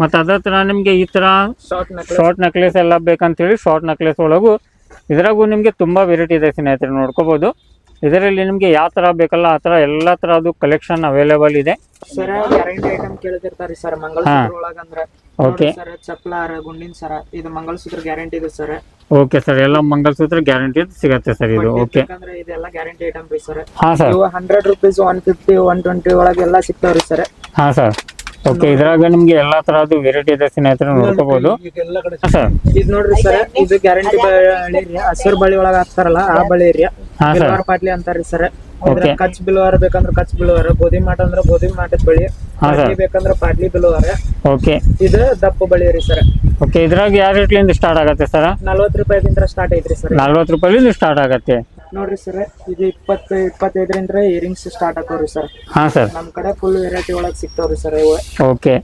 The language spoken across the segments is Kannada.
ಮತ್ತು ಅದ್ರ ಥರ ನಿಮಗೆ ಈ ಥರ ಶಾರ್ಟ್ ನೆಕ್ಲೆಸ್ ಎಲ್ಲ ಬೇಕಂತೇಳಿ ಶಾರ್ಟ್ ನೆಕ್ಲೆಸ್ ಒಳಗೂ ಇದರಾಗೂ ನಿಮಗೆ ತುಂಬ ವೆರೈಟಿ ಇದೆ ಸ್ನೇಹಿತರೆ ನೋಡ್ಕೋಬೋದು. ಇದರಲ್ಲಿ ನಿಮಗೆ ಯಾವ ಥರ ಬೇಕಲ್ಲ ಆ ಥರ ಎಲ್ಲ ಥರದ್ದು ಕಲೆಕ್ಷನ್ ಅವೈಲೇಬಲ್ ಇದೆ. ಓಕೆ ಗುಂಡಿನ ಸರ ಇದು ಮಂಗಲಸೂತ್ರ ಗ್ಯಾರಂಟಿ ಇದೆ ಸರ್ ಓಕೆ ಸರ್ ಎಲ್ಲ ಮಂಗಲಸೂತ್ರ ಗ್ಯಾರಂಟಿ ಸಿಗತ್ತೆ ಸರ್ ಇದು. ಓಕೆ ಇದೆಲ್ಲ ಗ್ಯಾರಂಟಿ ಐಟಮ್ ರೀ ಸರ್ ಹಾಂ ಸರ್ ಇವು hundred rupees one fifty one twenty ಒಳಗೆ ಎಲ್ಲ ಸಿಗ್ತಾವ್ರಿ ಸರ್ ಹಾ ಸರ್ ಓಕೆ ಇದ್ರಾಗ ನಿಮ್ಗೆ ಎಲ್ಲಾ ತರಹದ ವೆರೈಟಿ ಇದೆ ಸ್ನೇಹಿತರೆ ನೋಡ್ಕೋಬಹುದು ಸರ್ ಇದು ನೋಡ್ರಿ ಸರ್ ಇದು ಗ್ಯಾರಂಟಿ ಬಳಿ ರೀ ಹಸಿರು ಬಳಿ ಒಳಗ ಹಾಕ್ತಾರಲ್ಲ ಆ ಬಳಿ ರೀ. ಬಿಲ್ವಾರ ಪಾಟ್ಲಿ ಅಂತಾರ್ರಿ ಸರ್. ಕಚ್ ಬಿಲ್ವಾರ ಬೇಕಂದ್ರ ಕಚ್ ಬಿಲ್ವಾರ ಗೋಧಿ ಮಾಟ ಅಂದ್ರ ಗೋಧಿ ಮಾಟದ ಬಳಿ ಬೇಕಂದ್ರೆ ಪಾಟ್ಲಿ ಬೇಕಂದ್ರ ಪಾಟ್ಲಿ ಬಿಲ್ವಾರ. ಓಕೆ ಇದು ದಪ್ಪ ಬಳಿ ರೀ ಸರ್. ಓಕೆ ಇದ್ರಾಗ ಯಾವ ರೇಟ್ಲಿಂದ ಸ್ಟಾರ್ಟ್ ಆಗತ್ತೆ ಸರ್? ನಲ್ವತ್ತು ರೂಪಾಯಿದಿಂದ ಸ್ಟಾರ್ಟ್ ಐತ್ರಿ ಸರ್. ನಲ್ವತ್ತು ರೂಪಾಯಿಲಿಂದ ಸ್ಟಾರ್ಟ್ ಆಗತ್ತೆ. ನೋಡ್ರಿ ಸರ್ ಇದು ಇಪ್ಪತ್ತು ಇಪ್ಪತ್ತೈದರಿಂದ ಇಯರಿಂಗ್ಸ್ ಸ್ಟಾರ್ಟ್ ಆಕವ್ರಿ ಸರ್ ಹಾಂ ಸರ್ ನಮ್ಮ ಕಡೆ ಫುಲ್ ವೆರೈಟಿ ಒಳಗ್ ಸಿಗ್ತಾವ್ರಿ ಸರ್ ಇವು. ಓಕೆ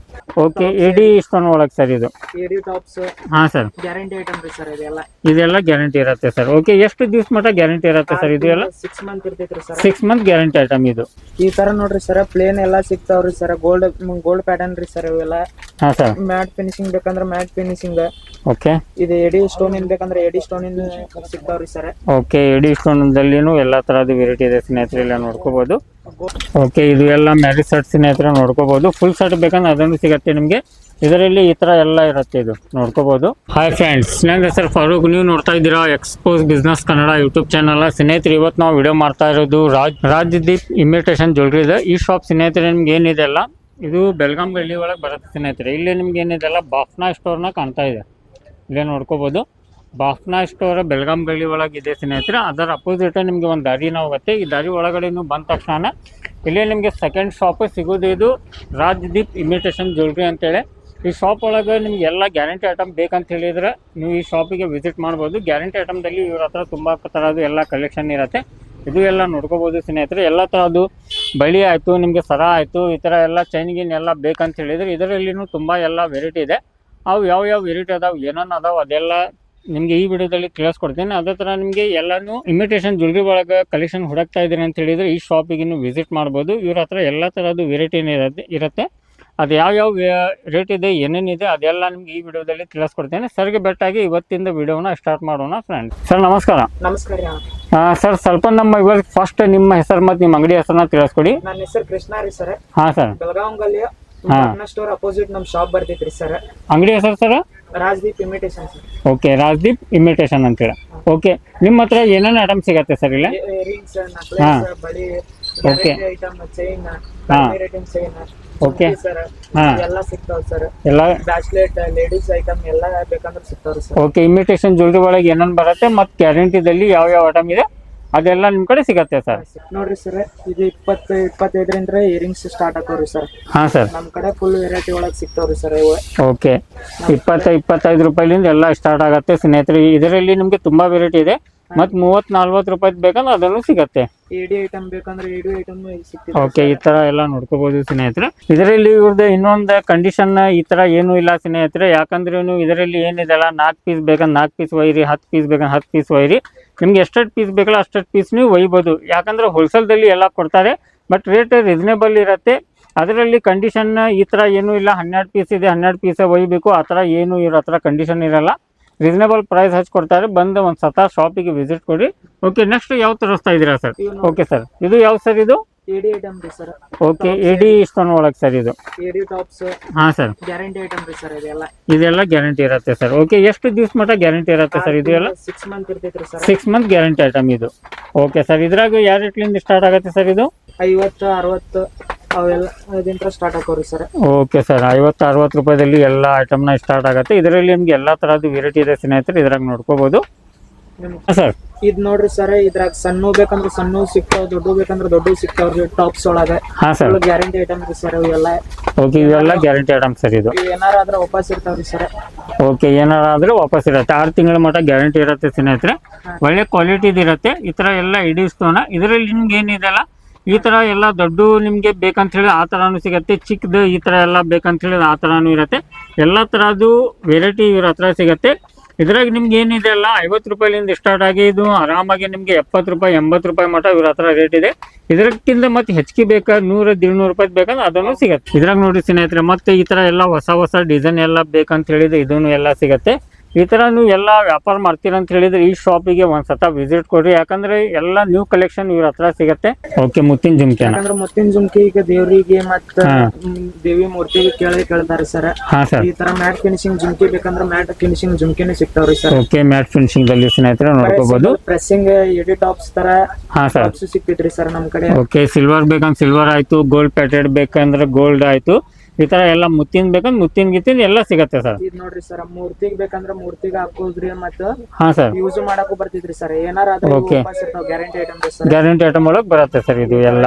ಓಕೆ ಎಡಿ ಇಷ್ಟೊಂದು ಒಳಗೆ ಸರ್ ಇದು? ಎಡಿ ಟಾಪ್ಸ್ ಹಾಂ ಸರ್ ಗ್ಯಾರಂಟಿ ಐಟಮ್ ರೀ ಸರ್ ಇದೆಲ್ಲ. ಇದೆಲ್ಲ ಗ್ಯಾರಂಟಿ ಇರುತ್ತೆ ಸರ್ ಓಕೆ ಎಷ್ಟು ದಿವಸ ಮಟ್ಟ ಗ್ಯಾರಂಟಿ ಇರುತ್ತೆ ಸರ್ ಇದು ಎಲ್ಲ? Six month ಇರ್ತೈತ್ರಿ sir six month guarantee item ಇದು. ಈ ತರ ನೋಡ್ರಿ ಸರ್ ಪ್ಲೇನ್ ಎಲ್ಲಾ ಸಿಗ್ತಾವ್ರಿ ಸರ್ ಗೋಲ್ಡ್ ಗೋಲ್ಡ್ ಪ್ಯಾಟರ್ನ್ ರೀ ಸರ್ ಇವೆಲ್ಲ. ಹಾಂ ಸರ್. ಮ್ಯಾಟ್ ಫಿನಿಶಿಂಗ್ ಬೇಕಂದ್ರೆ ಮ್ಯಾಟ್ ಫಿನಿಶಿಂಗ್. ಓಕೆ. ಇದು ಎಡಿ ಸ್ಟೋನ್ ಇನ್ ಬೇಕಂದ್ರೆ ಎಡಿ ಸ್ಟೋನ್ ಇನ್ ಸಿಗ್ತಾವ್ರಿ ಸರ್. ಓಕೆ ಎಡಿ ಸ್ಟೋನ್ ದಲ್ಲಿನೂ ಎಲ್ಲಾ ತರಹದ ವೆರೈಟಿ ಇದೆ ಸ್ನೇಹಿತರೆ ಇಲ್ಲ ನೋಡ್ಕೋಬಹುದು ಓಕೆ ಇದು ಎಲ್ಲ ಮ್ಯಾರಿಸ್ ಸೆಟ್ ಸ್ನೇಹಿತರೆ ನೋಡ್ಕೋಬಹುದು ಫುಲ್ ಸೆಟ್ ಬೇಕಂದ್ರೆ ಅದನ್ನು ಸಿಗುತ್ತೆ ನಿಮಗೆ. ಇದರಲ್ಲಿ ಈ ತರ ಎಲ್ಲ ಇರುತ್ತೆ ಇದು ನೋಡ್ಕೋಬಹುದು ಹಾಯ್ ಫ್ರೆಂಡ್ಸ್ ನನ್ನ ಸರ್ ಫಾರೂಕ್ ನೀವು ನೋಡ್ತಾ ಇದ್ದೀರಾ expose business Kannada YouTube channel ಸ್ನೇಹಿತರೆ ಇವತ್ತು ನಾವು ವಿಡಿಯೋ ಮಾಡ್ತಾ ಇರೋದು ರಾಜ್ ರಾಜದೀಪ್ ಇಮಿಟೇಷನ್ ಜ್ಯುವೆಲ್ರಿ ಇದೆ. ಈ ಶಾಪ್ ಸ್ನೇಹಿತರೆ ನಿಮ್ಗೆ ಏನಿದೆ ಅಲ್ಲ ಇದು ಬೆಳಗಾಂ ಗಳ್ಳಿ ಒಳಗೆ ಬರುತ್ತೆ ಸ್ನೇಹಿತರೆ. ಇಲ್ಲಿ ನಿಮ್ಗೆ ಏನಿದೆ ಅಲ್ಲ ಬಾಫ್ನಾ ಸ್ಟೋರ್ನ ಕಾಣ್ತಾ ಇದೆ. ಇಲ್ಲೇ ನೋಡ್ಕೋಬೋದು. ಬಾಫ್ನಾ ಸ್ಟೋರ್ ಬೆಳಗಾಂ ಗಳ್ಳಿ ಒಳಗೆ ಇದೆ ಸ್ನೇಹಿತರೆ. ಅದರ ಅಪೋಸಿಟ್ ನಿಮಗೆ ಒಂದು ದಾರಿನ ಹೋಗುತ್ತೆ ಈ ದಾರಿ ಒಳಗಡೆ ನೀವು ಬಂದ ತಕ್ಷಣ ಇಲ್ಲೇ ನಿಮಗೆ ಸೆಕೆಂಡ್ ಶಾಪ್ ಸಿಗೋದು ಇದು ರಾಜ್ದೀಪ್ ಇಮಿಟೇಷನ್ ಜ್ಯುವೆಲ್ರಿ ಅಂತೇಳಿ. ಈ ಶಾಪ್ ಒಳಗೆ ನಿಮ್ಗೆ ಎಲ್ಲ ಗ್ಯಾರಂಟಿ ಐಟಮ್ ಬೇಕಂತ ಹೇಳಿದ್ರೆ ನೀವು ಈ ಶಾಪಿಗೆ ವಿಸಿಟ್ ಮಾಡ್ಬೋದು. ಗ್ಯಾರಂಟಿ ಐಟಮ್ದಲ್ಲಿ ಇವ್ರ ಹತ್ರ ತುಂಬ ಥರದ್ದು ಎಲ್ಲ ಕಲೆಕ್ಷನ್ ಇರುತ್ತೆ. ಇದು ಎಲ್ಲ ನೋಡ್ಕೋಬೋದು ಸ್ನೇಹಿತರೆ. ಎಲ್ಲ ಥರದ್ದು ಬಳಿ ಆಯಿತು, ನಿಮಗೆ ಸರ ಆಯಿತು, ಈ ಥರ ಎಲ್ಲ ಚೈನ್ ಗಿನ್ ಎಲ್ಲ ಬೇಕಂತ ಹೇಳಿದ್ರೆ ಇದರಲ್ಲಿನೂ ತುಂಬ ಎಲ್ಲ ವೆರೈಟಿ ಇದೆ. ಅವು ಯಾವ ಯಾವ ವೆರೈಟಿ ಅದಾವೆ, ಏನೇನು ಅದಾವೆ ಅದೆಲ್ಲ ನಿಮಗೆ ಈ ವಿಡಿಯೋದಲ್ಲಿ ತಿಳಿಸ್ಕೊಡ್ತೀನಿ. ಅದೇ ಥರ ನಿಮಗೆ ಎಲ್ಲನೂ ಇಮಿಟೇಷನ್ ಜ್ಯುವೆಲ್ರಿ ಒಳಗೆ ಕಲೆಕ್ಷನ್ ಹುಡುಕ್ತಾ ಇದ್ದೀರಿ ಅಂತ ಹೇಳಿದರೆ ಈ ಶಾಪಿಗೆ ನೀವು ವಿಸಿಟ್ ಮಾಡ್ಬೋದು. ಇವ್ರ ಹತ್ರ ಎಲ್ಲ ಥರದ್ದು ವೆರೈಟಿನ ಇರುತ್ತೆ ಇರುತ್ತೆ. ಅದು ಯಾವ್ಯಾವ ರೇಟ್ ಇದೆ ಏನೇನಿದೆ ಅದೆಲ್ಲ ನಿಮ್ಗೆ ಈ ವಿಡಿಯೋದಲ್ಲಿ ತಿಳಿಸ್ಕೊಡ್ತೇನೆ. ಸರ್ಗೆ ಬೆಟ್ಟಾಗಿ ಇವತ್ತಿಂದ ವಿಡಿಯೋನ ಸ್ಟಾರ್ಟ್ ಮಾಡೋಣ ಫ್ರೆಂಡ್ ಸರ್, ನಮಸ್ಕಾರ. ನಮಸ್ಕಾರ. ಸರ್ ಸ್ವಲ್ಪ ನಮ್ಮ ಇವಾಗ ಫಸ್ಟ್ ನಿಮ್ಮ ಹೆಸರು ಮತ್ತು ನಿಮ್ಮ ಅಂಗಡಿ ಹೆಸರನ್ನ ತಿಳಿಸ್ಕೊಡಿ. ನನ್ನ ಹೆಸರು ಕೃಷ್ಣ ರೀ ಸರ್. ಹಾಂ ಸರ್. ಬೆಳಗಾಂ ಗಲ್ಲಿ ಹಾ. ಸ್ಟೋರ್ ಅಪೋಸಿಟ್ ನಮ್ ಶಾಪ್ ಬರ್ತೈತ್ರಿ ಸರ್. ಅಂಗಡಿ ಹೆಸರು sir? Rajdeep imitation sir. Okay Rajdeep imitation ಅಂತೀರಾ? ಓಕೆ ನಿಮ್ಮ ಹತ್ರ ಏನೇನು ಐಟಮ್ ಸಿಗತ್ತೆ ಸರ್ ಇಲ್ಲಿ? ಹಾಂ. ನೆಕ್ಲೆಸ್ ಬಳಿ Okay. ಐಟಮ್ ಚೈನ್ ಹಾ. Item chain Okay. ಸರ್. ಎಲ್ಲ ಸಿಗ್ತಾವ್ ಸರ್ ಎಲ್ಲ? ಬ್ಯಾಚ್ಲೆಟ್ ಲೇಡೀಸ್ ಐಟಮ್ ಎಲ್ಲ ಬೇಕಂದ್ರೆ ಸಿಗ್ತಾವ್ರಿ ಸರ್ ಓಕೆ ಇಮಿಟೇಷನ್ ಜ್ಯುವೆಲ್ರಿ ಒಳಗೆ ಏನೇನು ಬರುತ್ತೆ ಮತ್ತು ಗ್ಯಾರಂಟಿದಲ್ಲಿ ಯಾವ ಯಾವ ಐಟಮ್ ಇದೆ ಅದೆಲ್ಲ ನಿಮ್ಮ ಕಡೆ ಸಿಗತ್ತೆ ಸರ್ ನೋಡ್ರಿ ಸರ್ ಇದು ಇಪ್ಪತ್ತು ಇಪ್ಪತ್ತೈದರಿಂದ ಇಯರಿಂಗ್ಸ್ ಸ್ಟಾರ್ಟ್ ಆಕವ್ರಿ ಸರ್ ಹಾ ಸರ್ ನಮ್ ಕಡೆ ಫುಲ್ ವೆರೈಟಿ ಒಳಗ್ ಸಿಗ್ತಾವ್ರಿ ಸರ್ ಇವು. ಓಕೆ ಇಪ್ಪತ್ತ ಇಪ್ಪತ್ತೈದು ರೂಪಾಯಿಲಿಂದ ಎಲ್ಲ ಸ್ಟಾರ್ಟ್ ಆಗುತ್ತೆ. ಸ್ನೇಹಿತರೆ ಇದರಲ್ಲಿ ನಿಮಗೆ ತುಂಬಾ ವೆರೈಟಿ ಇದೆ. ಮತ್ತು ಮೂವತ್ತು ನಲ್ವತ್ತು ರೂಪಾಯಿ ಬೇಕಂದ್ರೆ ಅದನ್ನು ಸಿಗತ್ತೆ. ಎಡಿ ಐಟಮ್ ಬೇಕಂದ್ರೆ ಎಡಿ ಐಟಮ್ ಸಿಗ್ತಿದೆ ಓಕೆ ಈ ತರ ಎಲ್ಲ ನೋಡ್ಕೋಬೋದು ಸ್ನೇಹಿತರೆ. ಇದರಲ್ಲಿ ಇವ್ರದ್ದು ಇನ್ನೊಂದು ಕಂಡೀಷನ್ ಈ ತರ ಏನು ಇಲ್ಲ ಸ್ನೇಹಿತರೆ. ಯಾಕಂದ್ರೆ ನೀವು ಇದರಲ್ಲಿ ಏನಿದೆಲ್ಲ ನಾಲ್ಕು ಪೀಸ್ ಬೇಕಂದ್ರೆ ನಾಲ್ಕು ಪೀಸ್ ಒಯ್ರಿ ಹತ್ತು ಪೀಸ್ ಬೇಕಂದ್ರೆ ಹತ್ತು ಪೀಸ್ ಒಯ್ರಿ ನಿಮ್ಗೆ ಎಷ್ಟೆಷ್ಟು ಪೀಸ್ ಬೇಕಲ್ಲ ಅಷ್ಟೆಷ್ಟು ಪೀಸ್ ನೀವು ಒಯ್ಬೋದು. ಯಾಕಂದ್ರೆ ಹೋಲ್ಸೇಲ್ದಲ್ಲಿ ಎಲ್ಲ ಕೊಡ್ತಾರೆ ಬಟ್ ರೇಟ್ ರೀಸನೇಬಲ್ ಇರುತ್ತೆ. ಅದರಲ್ಲಿ ಕಂಡೀಷನ್ ಈ ತರ ಏನು ಇಲ್ಲ. ಹನ್ನೆರಡು ಪೀಸ್ ಇದೆ ಹನ್ನೆರಡು ಪೀಸ್ ಒಯ್ಬೇಕು ಆ ಥರ ಏನು ಇರೋ ಹತ್ರ ಕಂಡೀಷನ್ ಇರಲ್ಲ. ರೀಸನೇಬಲ್ ಪ್ರೈಸ್ ಹಚ್ಕೊಡ್ತಾರೆ. ಬಂದು ಒಂದು ಸತ ಶಾಪಿಗೆ ವಿಸಿಟ್ ಕೊಡಿ. ಓಕೆ ನೆಕ್ಸ್ಟ್ ಯಾವ ತರಿಸ್ತಾ ಇದೀರಾ ಸರ್ ಓಕೆ ಸರ್ ಇದು ಯಾವ ಸರ್ ಇದು? ಎಡಿ ಐಟಮ್ ರೀ ಸರ್ ಓಕೆ ಎಡಿ ಇಷ್ಟೊಂದು ಒಳಗೆ ಸರ್ ಇದು. ಎಡಿ ಟಾಪ್ಸ್ ಹಾಂ ಸರ್ ಗ್ಯಾರಂಟಿ ಐಟಮ್ ರೀ ಸರ್ ಇದೆಲ್ಲ. ಇದೆಲ್ಲ ಗ್ಯಾರಂಟಿ ಇರುತ್ತೆ ಸರ್ ಓಕೆ ಎಷ್ಟು ದಿವಸ ಮಟ್ಟ ಗ್ಯಾರಂಟಿ ಇರುತ್ತೆ ಸರ್ ಇದು ಎಲ್ಲ? Six month ಇರ್ತೈತ್ರಿ sir six month guarantee item ಇದು. ಓಕೆ ಸರ್ ಇದ್ರಾಗ ಯಾವ ರೇಟ್ಲಿಂದ ಸ್ಟಾರ್ಟ್ ಆಗುತ್ತೆ ಸರ್ ಇದು? ಐವತ್ತು ಅರವತ್ತು. ಅವೆಲ್ಲ ಅದಿಂತ್ರ ಸ್ಟಾರ್ಟ್ ಸರ್. ಓಕೆ ಸರ್ ಐವತ್ತು ಅರವತ್ತು ರೂಪಾಯಿದಲ್ಲಿ ಎಲ್ಲ ಐಟಮ್ನ ಸ್ಟಾರ್ಟ್ ಆಗುತ್ತೆ. ಇದರಲ್ಲಿ ನಿಮ್ಗೆ ಎಲ್ಲ ಥರದ್ದು ವೆರೈಟಿ ಇದೆ ಸ್ನೇಹಿತರೆ ಇದ್ರಾಗ ನೋಡ್ಕೋಬೋದು. ಸರ್ ಇದ್ ನೋಡ್ರಿ ಸರ್ ಇದ್ರಾಗ ಸಣ್ಣ ಬೇಕಂದ್ರೆ ಸಣ್ಣ ಸಿಗ್ತಾವ ದೊಡ್ಡ ಬೇಕಂದ್ರೆ ದೊಡ್ಡ ಸಿಗ್ತಾವ್ರಿ ಟಾಪ್ಸ್ ಒಳಗ. ಹಾ ಸರ್ ಗ್ಯಾರಂಟಿ ಐಟಮ್ ರೀ ಸರ್ ಇವೆಲ್ಲ ಓಕೆ ಇವೆಲ್ಲ ಗ್ಯಾರಂಟಿ ಐಟಮ್ ಸರ್ ಇದು. ಏನಾರ ಆದ್ರೆ ವಾಪಸ್ ಇರ್ತಾವ್ರಿ ಸರ್. ಓಕೆ ಏನಾರ ಆದ್ರೆ ವಾಪಸ್ ಇರುತ್ತೆ. ಆರು ತಿಂಗಳ ಮಟ್ಟ ಗ್ಯಾರಂಟಿ ಇರುತ್ತೆ ಸ್ನೇಹಿತರೆ. ಒಳ್ಳೆ ಕ್ವಾಲಿಟಿದು ಇರುತ್ತೆ. ಈ ತರ ಎಲ್ಲ ಇಡಿಸ್ತೋಣ ಇದರಲ್ಲಿ ನಿಮ್ಗೆ ಏನಿದೆಲ್ಲ ಈ ತರ ಎಲ್ಲ ದೊಡ್ಡ ನಿಮಗೆ ಬೇಕಂತ ಹೇಳಿ ಆ ತರಾನು ಸಿಗತ್ತೆ, ಚಿಕ್ಕದು ಈ ತರ ಎಲ್ಲ ಬೇಕಂತ ಹೇಳಿ ಆ ತರಾನು ಇರತ್ತೆ. ಎಲ್ಲ ತರದ್ದು ವೆರೈಟಿ ಇವ್ರ ಹತ್ರ ಸಿಗುತ್ತೆ. ಇದ್ರಾಗ ನಿಮ್ಗೆ ಏನಿದೆ ಅಲ್ಲ, ಐವತ್ತು ರೂಪಾಯಿಲಿಂದ ಸ್ಟಾರ್ಟ್ ಆಗಿ ಇದು ಆರಾಮಾಗಿ ನಿಮ್ಗೆ ಎಪ್ಪತ್ತು ರೂಪಾಯಿ, ಎಂಬತ್ತು ರೂಪಾಯಿ ಮಟ್ಟ ಇವ್ರ ಹತ್ರ ರೇಟ್ ಇದೆ. ಇದಕ್ಕಿಂತ ಮತ್ತೆ ಹೆಚ್ಚಿಗೆ ಬೇಕಾ, ನೂರ ನೂರು ರೂಪಾಯಿ ಬೇಕಂದ್ರೆ ಅದನ್ನು ಸಿಗತ್ತೆ. ಇದ್ರಾಗ ನೋಡಿ ಸ್ನೇಹಿತರೆ, ಮತ್ತೆ ಈ ತರ ಎಲ್ಲ ಹೊಸ ಹೊಸ ಡಿಸೈನ್ ಎಲ್ಲ ಬೇಕಂತ ಹೇಳಿದ್ರೆ ಇದನ್ನು ಎಲ್ಲ ಸಿಗತ್ತೆ. ಈ ತರ ನೀವು ಎಲ್ಲ ವ್ಯಾಪಾರ ಮಾಡ್ತೀರಾ ಅಂತ ಹೇಳಿದ್ರೆ ಈ ಶಾಪಿಗೆ ಒಂದ್ಸತ ವಿಸಿಟ್ ಕೊಡ್ರಿ. ಯಾಕಂದ್ರೆ ಎಲ್ಲ ನ್ಯೂ ಕಲೆಕ್ಷನ್ ಇವ್ರ ಹತ್ರ ಸಿಗತ್ತೆ. ಓಕೆ ಮುತ್ತಿನ ಜುಮ್ಕಿ ಯಾಕಂದ್ರೆ ಮುತ್ತಿನ ಜುಮ್ಕಿ ಈಗ ದೇವರಿಗೆ ಮತ್ತ ದೇವಿ ಮೂರ್ತಿಗೆ ಕೇಳಿ ಕೇಳ್ತಾರೆ ಸರ್. ಹಾ ಸರ್. ಈ ತರ ಮ್ಯಾಟ್ ಫಿನಿಶಿಂಗ್ ಜುಮ್ಕಿ ಬೇಕಂದ್ರೆ ಮ್ಯಾಟ್ ಫಿನಿಶಿಂಗ್ ಜುಮ್ಕಿನೇ ಸಿಗ್ತಾವ್ರಿ ಸರ್. ಓಕೆ ಮ್ಯಾಟ್ ಫಿನಿಶಿಂಗ್ ಅಲ್ಲಿ ಸ್ನೇಹಿತರೆ ನೋಡ್ಕೋಬಹುದು ಪ್ರೆಸ್ಸಿಂಗ್ ಎಡಿ ಟಾಪ್ಸ್ ತರ ಹಾ ಸರ್. ಟಾಪ್ಸ್ ಸಿಕ್ತಿತ್ರಿ ಸರ್ ನಮ್ ಕಡೆ. ಓಕೆ ಸಿಲ್ವರ್ ಬೇಕಂದ್ರೆ ಸಿಲ್ವರ್ ಆಯ್ತು ಗೋಲ್ಡ್ ಪ್ಯಾಟೆಡ್ ಬೇಕಂದ್ರೆ ಗೋಲ್ಡ್ ಆಯ್ತು. ಈ ತರ ಎಲ್ಲ ಮುತ್ತಿನ ಬೇಕಂದ್ರೆ ಮುತ್ತಿನ ಗಿತ್ತಿನ ಎಲ್ಲ ಸಿಗತ್ತೆ ಸರ್. ಇದ್ ನೋಡ್ರಿ ಸರ್ ಮೂರ್ತಿಗ್ ಬೇಕಂದ್ರ ಮೂರ್ತಿಗ್ ಹಾಕೋದ್ರಿ ಮತ್ತ ಹಾ ಸರ್. ಯೂಸ್ ಮಾಡಕ್ ಬರ್ತಿದ್ರಿ ಸರ್. ಏನಾರ ಆದ್ರೆ Okay. Guarantee item sir. Guarantee item ಒಳಗೆ ಬರುತ್ತೆ ಸರ್ ಇದು ಎಲ್ಲ.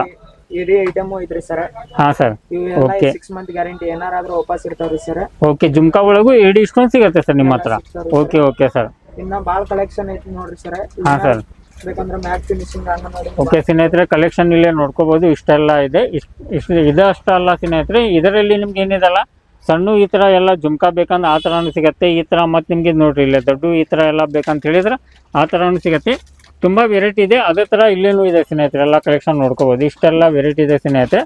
ಇಡೀ ಐಟಮ್ ಐತ್ರಿ ಸರ್. ಹಾ ಸರ್. ಇವೆಲ್ಲ Okay. ಸಿಕ್ಸ್ ಮಂತ್ ಗ್ಯಾರಂಟಿ ಏನಾರಾದ್ರೂ ವಾಪಸ್ ಇರ್ತಾವ್ರಿ ಸರ್. ಓಕೆ ಜುಮ್ಕಾ ಒಳಗೂ ಏಡಿ ಇಷ್ಟೊಂದು ಸಿಗತ್ತೆ ಸರ್ ನಿಮ್ಮ ಹತ್ರ. Okay okay sir. ಇನ್ನ ಬಾಳ್ ಕಲೆಕ್ಷನ್ ಐತಿ ನೋಡ್ರಿ ಸರ್. ಹಾ ಸರ್. ಬೇಕಂದ್ರ ಮ್ಯಾಟ್ ಫಿನಿಶಿಂಗ್ ಓಕೆ ಸ್ನೇಹಿತರೆ ಕಲೆಕ್ಷನ್ ಇಲ್ಲೇ ನೋಡ್ಕೋಬಹುದು ಇಷ್ಟೆಲ್ಲ ಇದೆ. ಇಷ್ಟ ಇಷ್ಟು ಇದಷ್ಟ ಅಲ್ಲ ಸ್ನೇಹಿತರೆ ಇದರಲ್ಲಿ ನಿಮ್ಗೆ ಏನಿದಲ್ಲ? ಸಣ್ಣ ಈ ಥರ ಎಲ್ಲ ಜುಮ್ಕಾ ಬೇಕಂದ್ರೆ ಆ ಥರನೂ ಸಿಗತ್ತೆ ಈ ತರ ಮತ್ತೆ ನಿಮ್ಗೆ ನೋಡ್ರಿ ಇಲ್ಲೇ ದೊಡ್ಡ ಈ ಥರ ಎಲ್ಲ ಬೇಕಂತ ಹೇಳಿದ್ರೆ ಆ ಥರನೂ ಸಿಗತ್ತೆ. ತುಂಬಾ ವೆರೈಟಿ ಇದೆ ಅದೇ ತರ ಇಲ್ಲೇನೂ ಇದೆ ಸ್ನೇಹಿತರೆ ಎಲ್ಲ ಕಲೆಕ್ಷನ್ ನೋಡ್ಕೋಬಹುದು ಇಷ್ಟೆಲ್ಲ ವೆರೈಟಿ ಇದೆ ಸ್ನೇಹಿತರೆ.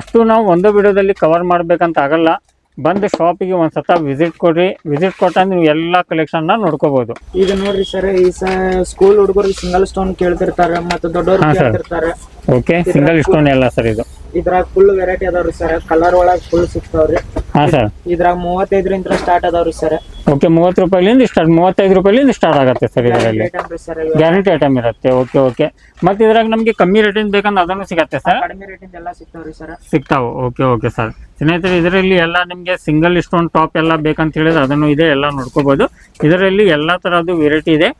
ಅಷ್ಟು ನಾವು ಒಂದು ವಿಡಿಯೋದಲ್ಲಿ ಕವರ್ ಮಾಡಬೇಕಂತ ಆಗಲ್ಲ. ಬಂದು ಶಾಪಿಗೆ ಒಂದ್ಸತ ವಿಸಿಟ್ ಕೊಡ್ರಿ. ವಿಸಿಟ್ ಕೊಟ್ಟ ನೀವು ಎಲ್ಲ ಕಲೆಕ್ಷನ್ನ ನೋಡ್ಕೋಬಹುದು ಈಗ ನೋಡ್ರಿ ಸರ್ ಈ ಸ್ಕೂಲ್ ಹುಡುಗರು ಸಿಂಗಲ್ ಸ್ಟೋನ್ ಕೇಳ್ತಿರ್ತಾರೆ ಮತ್ತೆ ದೊಡ್ಡವರು ಹಾ, ಓಕೆ ಸಿಂಗಲ್ ಸ್ಟೋನ್ ಎಲ್ಲ ಸರ್ ಇದು. ಇದ್ರಾಗ ಫುಲ್ ವೆರೈಟಿ ಅದಾವ್ರಿ ಸರ್ ಕಲರ್ ಒಳಗ್ ಫುಲ್ ಸಿಗ್ತಾವ್ರಿ. ಹಾ ಸರ್ ಇದ್ರಾಗ ಮೂವತ್ತೈದರಿಂದ ಸ್ಟಾರ್ಟ್ ಅದಾವ್ರಿ ಸರ್ ಓಕೆ ಮೂವತ್ತು ರೂಪಾಯಿಲಿಂದ ಸ್ಟಾರ್ಟ್ ಮೂವತ್ತೈದು ರೂಪಾಯಿಲಿಂದ ಸ್ಟಾರ್ಟ್ ಆಗುತ್ತೆ ಸರ್ ಇದರಲ್ಲಿ. ಸರ್ ಗ್ಯಾರಂಟಿ ಐಟಮ್ ಇರುತ್ತೆ. ಓಕೆ ಓಕೆ ಮತ್ತೆ ಇದ್ರಾಗ ನಮಗೆ ಕಮ್ಮಿ ರೇಟಿಂದ ಬೇಕಂದ್ರೆ ಅದನ್ನು ಸಿಗತ್ತೆ ಸರ್ ಕಡಿಮೆ ರೇಟಿಂದ ಎಲ್ಲ ಸಿಗ್ತಾವ್ರಿ ಸರ್ ಸಿಗ್ತಾವೆ. ಓಕೆ ಓಕೆ ಸರ್ ಸ್ನೇಹಿತರೆ ಇದರಲ್ಲಿ ಎಲ್ಲ ನಿಮಗೆ ಸಿಂಗಲ್ ಸ್ಟೋನ್ ಟಾಪ್ ಎಲ್ಲ ಬೇಕಂತ ಹೇಳಿದ್ರೆ ಅದನ್ನು ಇದೆ ಎಲ್ಲ ನೋಡ್ಕೋಬಹುದು ಇದರಲ್ಲಿ ಎಲ್ಲ ತರಹದ್ದು ವೆರೈಟಿ ಇದೆ.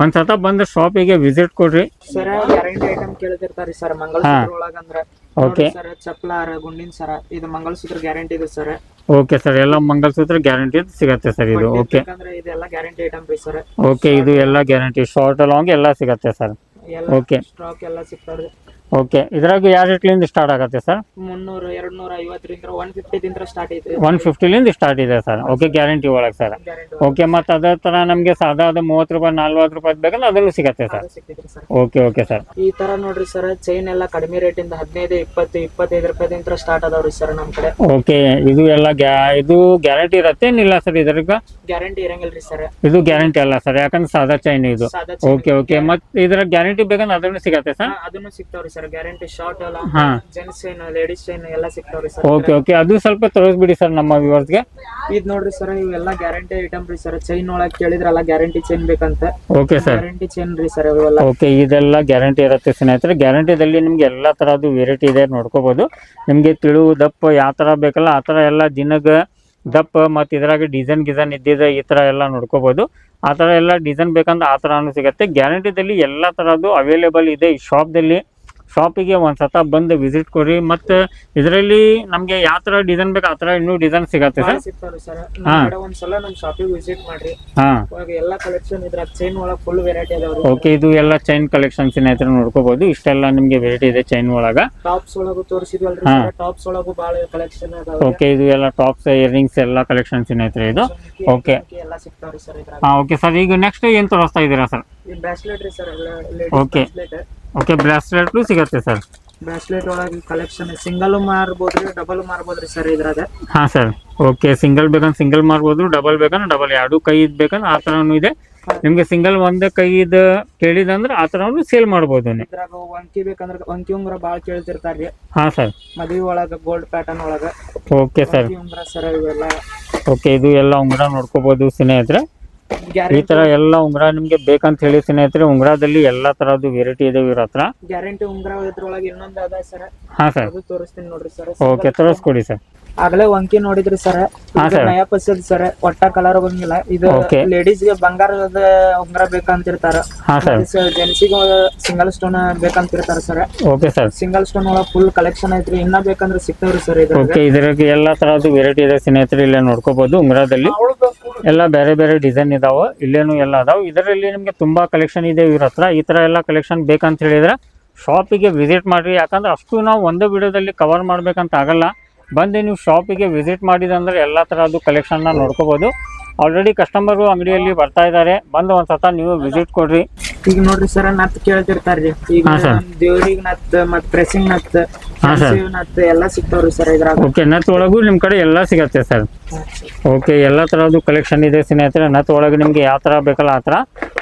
ಒಂದ್ಸತ ಬಂದ ಶಾಪಿಗೆ ವಿಸಿಟ್ ಕೊಡ್ರಿ. ಸರ್ ಗ್ಯಾರಂಟಿ ಐಟಮ್ ಕೇಳ್ತಿರ್ತಾರಿ ಸರ್. ಮಂಗಲಸೂತ್ರ ಒಳಗಂದ್ರ ಓಕೆ ಸರ್ ಚಪ್ಲಾರ ಗುಂಡಿನ ಸರ. ಇದು ಮಂಗಳಸೂತ್ರ ಗ್ಯಾರಂಟಿ ಇದೆ ಸರ್. ಓಕೆ ಸರ್ ಎಲ್ಲ ಮಂಗಳಸೂತ್ರ ಗ್ಯಾರಂಟಿ ಸಿಗತ್ತೆ ಸರ್ ಇದು. ಓಕೆ ಇದೆಲ್ಲ ಗ್ಯಾರಂಟಿ ಐಟಮ್ ರೀ ಸರ್. ಓಕೆ ಇದು ಎಲ್ಲ ಗ್ಯಾರಂಟಿ ಶಾರ್ಟ್ ಲಾಂಗ್ ಎಲ್ಲ ಸಿಗತ್ತೆ ಸರ್ ಓಕೆ ಸ್ಟಾಕ್ ಎಲ್ಲ ಸಿಗ್ತಾವ್ರಿ. ಓಕೆ ಇದ್ರಾಗ ಯಾವ ರೇಟ್ಲಿಂದ ಸ್ಟಾರ್ಟ್ ಆಗುತ್ತೆ ಸರ್ ಮುನ್ನೂರು ಎರಡ್ ನೂರ ಐವತ್ತರಿಂದ ಒನ್ ಫಿಫ್ಟಿದಿಂದ ಸ್ಟಾರ್ಟ್ ಐತೆ ಒನ್ ಫಿಫ್ಟಿಲಿಂದ ಸ್ಟಾರ್ಟ್ ಇದೆ ಸರ್ ಓಕೆ ಗ್ಯಾರಂಟಿ ಒಳಗೆ. ಸರ್ ಓಕೆ ಮತ್ತು ಅದೇ ಥರ ನಮಗೆ ಸಾದಾದ ಮೂವತ್ತು ರೂಪಾಯಿ ನಲ್ವತ್ತು ರೂಪಾಯಿ ಬೇಕಂದ್ರೆ ಅದನ್ನು ಸಿಗತ್ತೆ ಸರ್ ಓಕೆ ಓಕೆ ಸರ್ ಈ ತರ ನೋಡ್ರಿ ಸರ್ ಚೈನ್ ಎಲ್ಲ ಕಡಿಮೆ ರೇಟಿಂದ ಹದಿನೈದು ಇಪ್ಪತ್ತು ಇಪ್ಪತ್ತೈದು ರೂಪಾಯಿದಿಂದ ಸ್ಟಾರ್ಟ್ ಅದಾವ್ರಿ ಸರ್ ನಮ್ಮ ಕಡೆ. ಓಕೆ ಇದು ಎಲ್ಲ ಗ್ಯಾ ಇದು ಗ್ಯಾರಂಟಿ ಇರತ್ತೆ ಏನಿಲ್ಲ ಸರ್ ಇದ್ರಾಗ? ಗ್ಯಾರಂಟಿ ಇರಂಗಿಲ್ರಿ ಸರ್ ಇದು ಗ್ಯಾರಂಟಿ ಅಲ್ಲ ಸರ್ ಯಾಕಂದ್ರೆ ಸಾದಾ ಚೈನ್ ಇದು. ಸಾದಾ ಓಕೆ ಓಕೆ ಮತ್ತು ಇದ್ರ ಗ್ಯಾರಂಟಿ ಬೇಕಂದ್ರೆ ಅದನ್ನು ಸಿಗತ್ತೆ ಸರ್ ಅದನ್ನು ಸಿಗ್ತಾವ್ರಿ ಸರ್ ಗ್ಯಾರಂಟಿ ಶಾರ್ಟ್ ಎಲ್ಲ ಹಾ. ಜೆಂಟ್ಸ್ ಚೈನ್ ಲೇಡೀಸ್ ಚೈನ್ ಎಲ್ಲ ಸಿಗ್ತಾವ್ರಿ ಸರ್. ಓಕೆ ಓಕೆ ಅದು ಸ್ವಲ್ಪ ತೋರಿಸ್ಬಿಡಿ ಸರ್ ನಮ್ಮ ವ್ಯೂವರ್ಸ್ಗೆ ಇದ್ ನೋಡ್ರಿ ಸರ್ ಇವೆಲ್ಲ ಗ್ಯಾರಂಟಿ ಐಟಮ್ ರೀ ಸರ್. ಚೈನ್ ಒಳಗ್ ಕೇಳಿದ್ರಲ್ಲ ಗ್ಯಾರಂಟಿ ಚೈನ್ ಬೇಕಂತ. ಓಕೆ ಸರ್ ಗ್ಯಾರಂಟಿ ಚೈನ್ ರೀ ಸರ್ ಇವೆಲ್ಲ. ಓಕೆ ಇದೆಲ್ಲ ಗ್ಯಾರಂಟಿ ಇರುತ್ತೆ ಸ್ನೇಹಿತರೆ. ಗ್ಯಾರಂಟಿದಲ್ಲಿ ನಿಮ್ಗೆ ಎಲ್ಲ ಥರದ್ದು ವೆರೈಟಿ ಇದೆ ನೋಡ್ಕೋಬೋದು. ನಿಮಗೆ ತಿಳು ದಪ್ಪ ಯಾವ ತರ ಬೇಕಲ್ಲ ಆ ತರ ಎಲ್ಲ ದಿನಗ ದಪ್ಪ ಮತ್ತು ಇದ್ರಾಗ ಡಿಸೈನ್ ಗಿಸೈನ್ ಇದ್ದಿದೆ ಈ ಥರ ಎಲ್ಲ ನೋಡ್ಕೋಬೋದು. ಆ ಥರ ಎಲ್ಲ ಡಿಸೈನ್ ಬೇಕಂದ್ರೆ ಆ ಥರನೂ ಸಿಗುತ್ತೆ. ಗ್ಯಾರಂಟಿದಲ್ಲಿ ಎಲ್ಲ ಥರದ್ದು ಅವೈಲೇಬಲ್ ಇದೆ ಈ ಶಾಪ್ದಲ್ಲಿ ಶಾಪಿಗೆ ಒಂದು ಸತ ಬಂದು ವಿಸಿಟ್ ಕೊಡಿ ಮತ್ತು ಇದರಲ್ಲಿ ನಮಗೆ ಯಾವ ಥರ ಡಿಸೈನ್ ಬೇಕು ಆ ಥರ ಇನ್ನೂ ಡಿಸೈನ್ ಸಿಗತ್ತೆ ಸರ್. ಕಡೆ ಒಂದ್ಸಲ ನಮ್ ಶಾಪಿಗೆ ವಿಸಿಟ್ ಮಾಡ್ರಿ. ಹಾಂ. ಇವಾಗ ಎಲ್ಲಾ ಕಲೆಕ್ಷನ್ ಇದ್ರ ಚೈನ್ ಒಳಗೆ ಫುಲ್ ವೆರೈಟಿ ಅದಾವ್ರಿ. ಓಕೆ ಇದು ಎಲ್ಲ ಚೈನ್ ಕಲೆಕ್ಷನ್ಸ್ ಸ್ನೇಹಿತರೆ ನೋಡ್ಕೋಬಹುದು ಇಷ್ಟೆಲ್ಲ ನಿಮಗೆ ವೆರೈಟಿ ಇದೆ ಚೈನ್ ಒಳಗೆ. ಟಾಪ್ಸ್ ಒಳಗೂ ತೋರಿಸಿದ್ವಲ್ರಿ. ಟಾಪ್ಸ್ ಒಳಗೂ ಭಾಳ ಕಲೆಕ್ಷನ್ ಓಕೆ ಇದು ಎಲ್ಲ ಟಾಪ್ಸ್ ಇಯರಿಂಗ್ಸ್ ಎಲ್ಲ ಕಲೆಕ್ಷನ್ಸ್ ಸ್ನೇಹಿತರೆ ಇದು. ಓಕೆ ಎಲ್ಲ ಸಿಗ್ತಾವ್ರಿ ಸರ್ ಹಾಂ ಓಕೆ ಸರ್. ಈಗ ನೆಕ್ಸ್ಟ್ ಏನು ತೋರಿಸ್ತಾ ಇದ್ದೀರಾ ಸರ್? ಈ ಬ್ರಾಸ್ಲೆಟ್ ರೀ ಸರ್ Okay. ಓಕೆ ಬ್ರಾಸ್ಲೆಟ್ಲು ಸಿಗುತ್ತೆ ಸರ್ ಬ್ರಾಸ್ಲೆಟ್ ಒಳಗೆ ಕಲೆಕ್ಷನ್ ಸಿಂಗಲ್ ಮಾರ್ಬೋದ್ರಿ ಡಬಲ್ ಮಾರ್ಬೋದ್ರಿ ಸರ್ ಇದ್ರಾಗ ಹಾಂ ಸರ್ ಓಕೆ ಸಿಂಗಲ್ ಬೇಕಂದ್ರೆ ಸಿಂಗಲ್ ಮಾರ್ಬೋದು ಡಬಲ್ ಬೇಕಂದ್ರೆ ಡಬಲ್ ಎರಡು ಕೈ ಇದ್ ಬೇಕಂದ್ರೆ ಆ ಥರನೂ ಇದೆ. ನಿಮಗೆ ಸಿಂಗಲ್ ಒಂದೇ ಕೈ ಕೇಳಿದ ಕೇಳಿದಂದ್ರೆ ಆ ತರ ಸೇಲ್ ಮಾಡಬಹುದು ನೀವು. ಇದ್ರಾಗ ವಂಕಿ ಬೇಕಂದ್ರ ವಂಕಿ ಉಂಗ್ರ ಬಾಳ ಕೇಳ್ತಿರ್ತಾರ್ರಿ. ಹಾ ಸರ್ ಮದ್ವಿ ಒಳಗ ಗೋಲ್ಡ್ ಪ್ಯಾಟರ್ನ್ ಒಳಗ. ಓಕೆ ಸರ್ ಉಂಗ್ರ ಸರ್ ಇವೆಲ್ಲ. ಓಕೆ ಇದು ಎಲ್ಲ ಉಂಗುರ ನೋಡ್ಕೋಬೋದು ಸ್ನೇಹಿತರೆ. ಈ ತರ ಎಲ್ಲ ಉಂಗುರ ನಿಮ್ಗೆ ಬೇಕಂತ ಹೇಳಿ ಸ್ನೇಹಿತರೆ ಉಂಗುರದಲ್ಲಿ ಎಲ್ಲಾ ತರದ್ದು ವೆರೈಟಿ ಇದೆ ಇವ್ರ ಹತ್ರ. ಗ್ಯಾರಂಟಿ ಉಂಗುರ ಇದ್ರೊಳಗೆ ಇನ್ನೊಂದ್ ಅದ ಸರ್. ಹಾಂ ಸರ್. ಅದು ತೋರಿಸ್ತೀನಿ ನೋಡ್ರಿ ಸರ್. Okay ತೋರಿಸ್ಕೊಡಿ sir. ಆಗ್ಲೇ ಒಂಕಿ ನೋಡಿದ್ರಿ ಸರ್. ನಯ ಪಸದ್ ಸರ್. ಒಟ್ಟ ಕಲರ್ ಬಂದಿಲ್ಲ. ಇದು. ಲೇಡೀಸ್ಗೆ ಬಂಗಾರದ ಉಂಗುರ ಬೇಕಂತಿರ್ತಾರ. ಜೆಂಟ್ಸಿಗೆ single stone ಬೇಕಂತಿರ್ತಾರ sir. Okay sir. Single stone ಒಳಗ ಫುಲ್ ಕಲೆಕ್ಷನ್ ಐತ್ರಿ. ಇನ್ನ ಬೇಕಂದ್ರೆ ಸಿಗ್ತಾವ್ರಿ ಸರ್ ಇದ್ರಾಗ. ಓಕೆ ಇದ್ರಾಗ ಎಲ್ಲಾ ತರಹದ್ದು ವೆರೈಟಿ ಇದೆ ಸ್ನೇಹಿತರೆ ಇಲ್ಲೇ ನೋಡ್ಕೋಬಹುದು ಉಂಗುರದಲ್ಲಿ. ಎಲ್ಲ ಬೇರೆ ಬೇರೆ ಡಿಸೈನ್ ಇದಾವ. ಇಲ್ಲೇನು ಎಲ್ಲ ಅದಾವ. ಇದರಲ್ಲಿ ನಿಮಗೆ ತುಂಬಾ ಕಲೆಕ್ಷನ್ ಇದೆ ಇವ್ರ ಹತ್ರ. ಈ ತರ ಎಲ್ಲ ಕಲೆಕ್ಷನ್ ಬೇಕಂತ ಹೇಳಿದ್ರೆ ಶಾಪಿಗೆ ವಿಸಿಟ್ ಮಾಡ್ರಿ. ಯಾಕಂದ್ರೆ ಅಷ್ಟು ನಾವು ಒಂದೇ ವಿಡಿಯೋದಲ್ಲಿ ಕವರ್ ಮಾಡಬೇಕಂತ ಆಗಲ್ಲ. ಬಂದು ನೀವು ಶಾಪಿಗೆ ವಿಸಿಟ್ ಮಾಡಿದಂದ್ರೆ ಎಲ್ಲ ತರಹದ್ದು ಕಲೆಕ್ಷನ್ನ ನೋಡ್ಕೋಬಹುದು ಆಲ್ರೆಡಿ ಕಸ್ಟಮರ್ ಅಂಗಡಿಯಲ್ಲಿ ಬರ್ತಾ ಇದ್ದಾರೆ. ಬಂದು ಒಂದ್ಸತ ನೀವು ವಿಸಿಟ್ ಕೊಡ್ರಿ. ಈಗ ನೋಡ್ರಿ ಸರ್ ನತ್ ಕೇಳ್ತಿರ್ತಾರ್ರಿ. ಈಗ ಹಾ, sir. ದೇವ್ರಿಗ್ ನತ್ ಮತ್ ಪ್ರೆಸಿಂಗ್ ನತ್ ಹಾ, sir. fancy ನತ್ ಎಲ್ಲಾ ಸಿಗ್ತಾವ್ರಿ ಸರ್ ಇದ್ರಾಗ. ಓಕೆ ನತ್ ಒಳಗೂ ನಿಮ್ಮ ಕಡೆ ಎಲ್ಲ ಸಿಗತ್ತೆ ಸರ್ ಓಕೆ ಎಲ್ಲ ಥರದ್ದು ಕಲೆಕ್ಷನ್ ಇದೆ ಸ್ನೇಹಿತರೆ. ನತ್ ಒಳಗೆ ನಿಮಗೆ ಯಾವ ತರ ಬೇಕಲ್ಲ ಆ ತರ.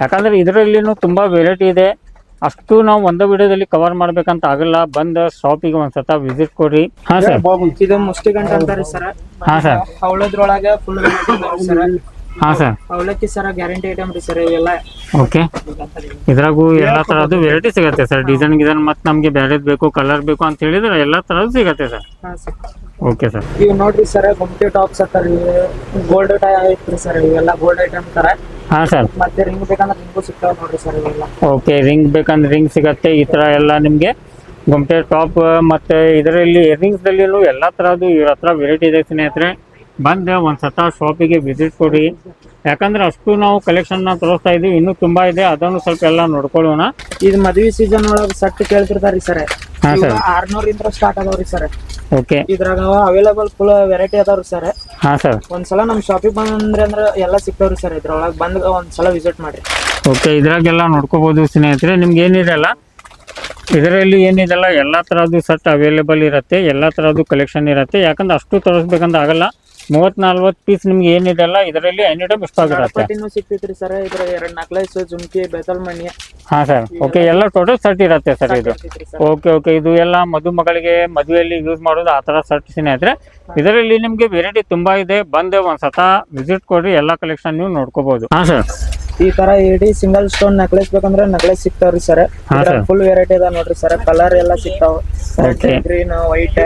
ಯಾಕಂದ್ರೆ ಇದರಲ್ಲಿನೂ ತುಂಬಾ ವೆರೈಟಿ ಇದೆ. ಅಷ್ಟು ನಾವು ಒಂದೇ ವಿಡಿಯೋದಲ್ಲಿ ಕವರ್ ಮಾಡ್ಬೇಕಂತ ಆಗಲ್ಲ. ಬಂದ ಶಾಪಿಗೆ ಒಂದ್ಸತ ವಿಸಿಟ್ ಕೊಡ್ರಿ. ಹಾಂ ಸರ್ ಇದು ಮುಷ್ಟಿ ಗಂಟ ಅಂತಾರಿ ಸರ್ ಹಾ ಸರ್ ಅವಳದ್ರೊಳಗೆ ಫುಲ್ ಸರ್ ಹಾ ಸರ್ ಅವಲಕ್ಕಿ ಸರ ಗ್ಯಾರಂಟಿ ಐಟಮ್ ರೀ ಸರ್ ಇವೆಲ್ಲ. ಓಕೆ ಇದ್ರಾಗೂ ಎಲ್ಲಾ ತರದ್ದು ವೆರೈಟಿ ಸಿಗತ್ತೆ ಸರ್ ಡಿಸೈನ್ ಗಿಸೈನ್ ಮತ್ತೆ ನಮ್ಗೆ ಬೇರೆದ್ ಬೇಕು ಕಲರ್ ಬೇಕು ಅಂತ ಹೇಳಿದ್ರೆ ಎಲ್ಲಾ ತರದ್ದು ಸಿಗತ್ತೆ ಸರ್ ಹಾ ಸರ್ ಓಕೆ ಸರ್ ಈಗ ನೋಡ್ರಿ ಸರ್ ಗುಮ್ಟಿ ಟಾಪ್ಸ್ ಅತ್ತಾರಿ ಗೋಲ್ಡ್ ಟೈ ಐತ್ರಿ ಸರ್ ಇವೆಲ್ಲ ಗೋಲ್ಡ್ ಐಟಮ್ ತರ. ಹಾಂ ಸರ್. ಮತ್ತೆ ರಿಂಗ್ ಬೇಕಂದ್ರೆ ರಿಂಗು ಸಿಗ್ತಾವೆ ನೋಡ್ರಿ ಸರ್ ಇವೆಲ್ಲ. ಓಕೆ ರಿಂಗ್ ಬೇಕಂದ್ರೆ ರಿಂಗ್ ಸಿಗತ್ತೆ ಈ ಥರ ಎಲ್ಲ ನಿಮಗೆ ಗುಂಪೆ ಟಾಪ್ ಮತ್ತು ಇದರಲ್ಲಿ ಇಯರಿಂಗ್ಸ್ದಲ್ಲಿನೂ ಎಲ್ಲ ಥರದ್ದು ಇವ್ರ ಹತ್ರ ವೆರೈಟಿ ಇದೆ ಸ್ನೇಹಿತರೆ. ಬಂದು ಒಂದು ಸತ ಶಾಪಿಗೆ ವಿಸಿಟ್ ಕೊಡಿ. ಯಾಕಂದ್ರೆ ಅಷ್ಟು ನಾವು ಕಲೆಕ್ಷನ್ನ ತೋರಿಸ್ತಾ ಇದೀವಿ ಇನ್ನೂ ತುಂಬ ಇದೆ ಅದನ್ನು ಸ್ವಲ್ಪ ಎಲ್ಲ ನೋಡ್ಕೊಳ್ಳೋಣ. ಇದು ಮದುವೆ ಸೀಸನ್ ಒಳಗೆ ಸಟ್ ಕೇಳ್ತಿರ್ತಾರೆ ಸರ್. ಹಾಂ ಆರ್ನೂರಿಂದ ಸ್ಟಾರ್ಟ್ ಅದಾವ್ರಿ ಸರ್ ಓಕೆ. ಇದ್ರಾಗ ಅವೈಲೇಬಲ್ ಫುಲ್ ವೆರೈಟಿ ಅದಾವ್ರಿ ಸರ್ ಹಾಂ ಸರ್. ಒಂದ್ಸಲ ನಮ್ ಶಾಪಿಗೆ ಬಂದ್ರೆ ಅಂದ್ರೆ ಎಲ್ಲ ಸಿಗ್ತಾವ್ರಿ ಸರ್ ಇದ್ರೊಳಗೆ. ಬಂದ್ ಒಂದ್ಸಲ ವಿಸಿಟ್ ಮಾಡ್ರಿ. ಓಕೆ ಇದ್ರಾಗೆಲ್ಲ ನೋಡ್ಕೋಬೋದು ಸ್ನೇಹಿತರೆ. ನಿಮ್ಗೆ ಏನಿದೆಲ್ಲ ಇದರಲ್ಲಿ ಏನಿದೆಲ್ಲ ಎಲ್ಲ ತರದ್ದು ಸೆಟ್ ಅವೈಲೇಬಲ್ ಇರುತ್ತೆ ಎಲ್ಲ ತರದ್ದು ಕಲೆಕ್ಷನ್ ಇರುತ್ತೆ. ಯಾಕಂದ್ರೆ ಅಷ್ಟು ತರಿಸ್ಬೇಕಂತ ಆಗಲ್ಲ. ಮೂವತ್ ನಲ್ವತ್ತು ಪೀಸ್ ನಿಮ್ಗೆ ಏನಿದೆಲ್ಲ ಇದರಲ್ಲಿ ಎನಿ ಟೈಮ್ ಇಷ್ಟ ಆಗಿರುತ್ತೆ. ಗಣಪತಿನೂ ಸಿಗ್ತೈತ್ರಿ ಸರ್ ಇದ್ರ ಎರಡ್ ನಕ್ಲೇಸ್ ಜುಮ್ಕಿ ಬೆತಲ್ ಮಣಿ. ಹಾ ಸರ್ ಓಕೆ ಎಲ್ಲ ಟೋಟಲ್ ಸೆಟ್ ಇರುತ್ತೆ ಸರ್ ಇದು. ಓಕೆ ಓಕೆ ಇದು ಎಲ್ಲ ಮದುಮಗಳಿಗೆ ಮದುವೆಯಲ್ಲಿ ಯೂಸ್ ಮಾಡೋದು ಆ ತರ ಸೆಟ್ ಆದ್ರೆ ಇದರಲ್ಲಿ ನಿಮಗೆ ವೆರೈಟಿ ತುಂಬಾ ಇದೆ. ಬಂದೆ ಒಂದ್ಸತ ವಿಸಿಟ್ ಕೊಡ್ರಿ ಎಲ್ಲ ಕಲೆಕ್ಷನ್ ನೀವು ನೋಡ್ಕೋಬಹುದು ಹಾ ಸರ್. ಈ ತರ ಎಡಿ ಸಿಂಗಲ್ ಸ್ಟೋನ್ ನೆಕ್ಲೆಸ್ ಬೇಕಂದ್ರೆ ನೆಕ್ಲೆಸ್ ಸಿಗ್ತಾವ್ರಿ ಸರ್ ಫುಲ್ ವೆರೈಟಿ ಅದ ನೋಡ್ರಿ ಸರ್ ಕಲರ್ ಎಲ್ಲ ಸಿಗ್ತಾವ. Green white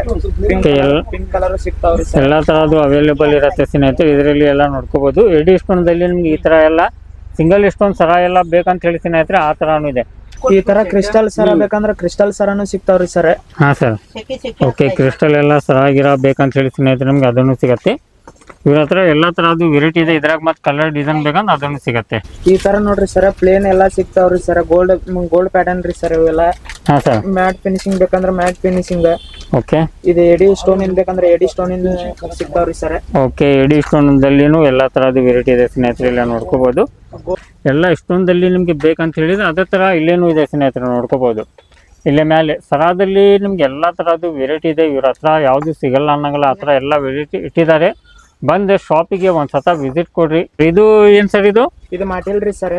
pink pink colour ಸಿಗ್ತಾವ್ರಿ sir ಎಲ್ಲ ತರದ್ದು ಅವೈಲೇಬಲ್ ಇರತ್ತೆ ಸ್ನೇಹಿತರೆ ಇದರಲ್ಲಿ ಎಲ್ಲ ನೋಡ್ಕೋಬಹುದು ಇಡೀ ಸ್ಟೋನ್ ದಲ್ಲಿ ನಿಮ್ಗೆ ಈ ತರ ಎಲ್ಲ ಸಿಂಗಲ್ ಸ್ಟೋನ್ ಸರ ಎಲ್ಲ ಬೇಕಂತ ಹೇಳಿ ಸ್ನೇಹಿತರೆ ಆ ತರಾನು ಇದೆ. ಈ ತರ ಕ್ರಿಸ್ಟಲ್ ಸರ ಬೇಕಂದ್ರೆ ಕ್ರಿಸ್ಟಲ್ ಸರನು ಸಿಗ್ತಾವ್ರಿ ಸರ್ ಹಾ ಸರ್ ಓಕೆ ಕ್ರಿಸ್ಟಲ್ ಎಲ್ಲ ಸರ ಗಿರ ಬೇಕಂತ ಹೇಳಿ ಸ್ನೇಹಿತರೆ ನಿಮ್ಗೆ ಅದನ್ನು ಸಿಗತ್ತೆ. ಇವ್ರ ಹತ್ರ ಎಲ್ಲ ತರದ್ದು ವೆರೈಟಿ ಇದೆ. ಇದ್ರಾಗ ಮತ್ತೆ ಕಲರ್ ಡಿಸೈನ್ ಬೇಕಂದ್ರೆ ಅದನ್ನು ಸಿಗತ್ತೆ. ಈ ತರ ನೋಡ್ರಿ ಸರ್ ಪ್ಲೇನ್ ಎಲ್ಲಾ ಸಿಗ್ತಾವ್ರಿ ಸರ್ ಗೋಲ್ಡ್ ಗೋಲ್ಡ್ ಪ್ಯಾಟರ್ನ್ ರೀ ಸರ್ ಇವೆಲ್ಲ. ಹಾ ಸರ್ ಮ್ಯಾಟ್ ಫಿನಿಶಿಂಗ್ ಬೇಕಂದ್ರೆ ಮ್ಯಾಟ್ ಫಿನಿಶಿಂಗ್ ಓಕೆ ಇದು ಎಡಿ ಸ್ಟೋನ್ ಇನ್ ಬೇಕಂದ್ರೆ ಎಡಿ ಸ್ಟೋನ್ ಇನ್ ಸಿಗ್ತಾವ್ರಿ ಸರ್ ಓಕೆ ಎಡಿ ಸ್ಟೋನ್ ದಲ್ಲಿನೂ ಎಲ್ಲ ತರದ್ದು ವೆರೈಟಿ ಇದೆ ಸ್ನೇಹಿತರೆ ಎಲ್ಲ ನೋಡ್ಕೋಬಹುದು ಎಲ್ಲ ಸ್ಟೋನ್ದಲ್ಲಿ ನಿಮ್ಗೆ ಬೇಕಂತ ಹೇಳಿದ್ರೆ ಅದೇ ತರ ಇಲ್ಲೇನೂ ಇದೆ ಸ್ನೇಹಿತರೆ ನೋಡ್ಕೋಬಹುದು ಇಲ್ಲೇ ಮೇಲೆ ಸರಾದಲ್ಲಿ ನಿಮ್ಗೆ ಎಲ್ಲಾ ತರದ್ದು ವೆರೈಟಿ ಇದೆ. ಇವ್ರ ಹತ್ರ ಯಾವುದು ಸಿಗಲ್ಲ ಅನ್ನಂಗಿಲ್ಲ. ಆ ಥರ ಎಲ್ಲ ವೆರೈಟಿ ಇಟ್ಟಿದ್ದಾರೆ. ಬಂದು ಶಾಪಿಗೆ ಒಂದ್ಸತ ವಿಸಿಟ್ ಕೊಡ್ರಿ. ಇದು ಏನ್ ಸರ್ ಇದು? ಇದು ಮಾಡಿಲ್ರಿ ಸರ್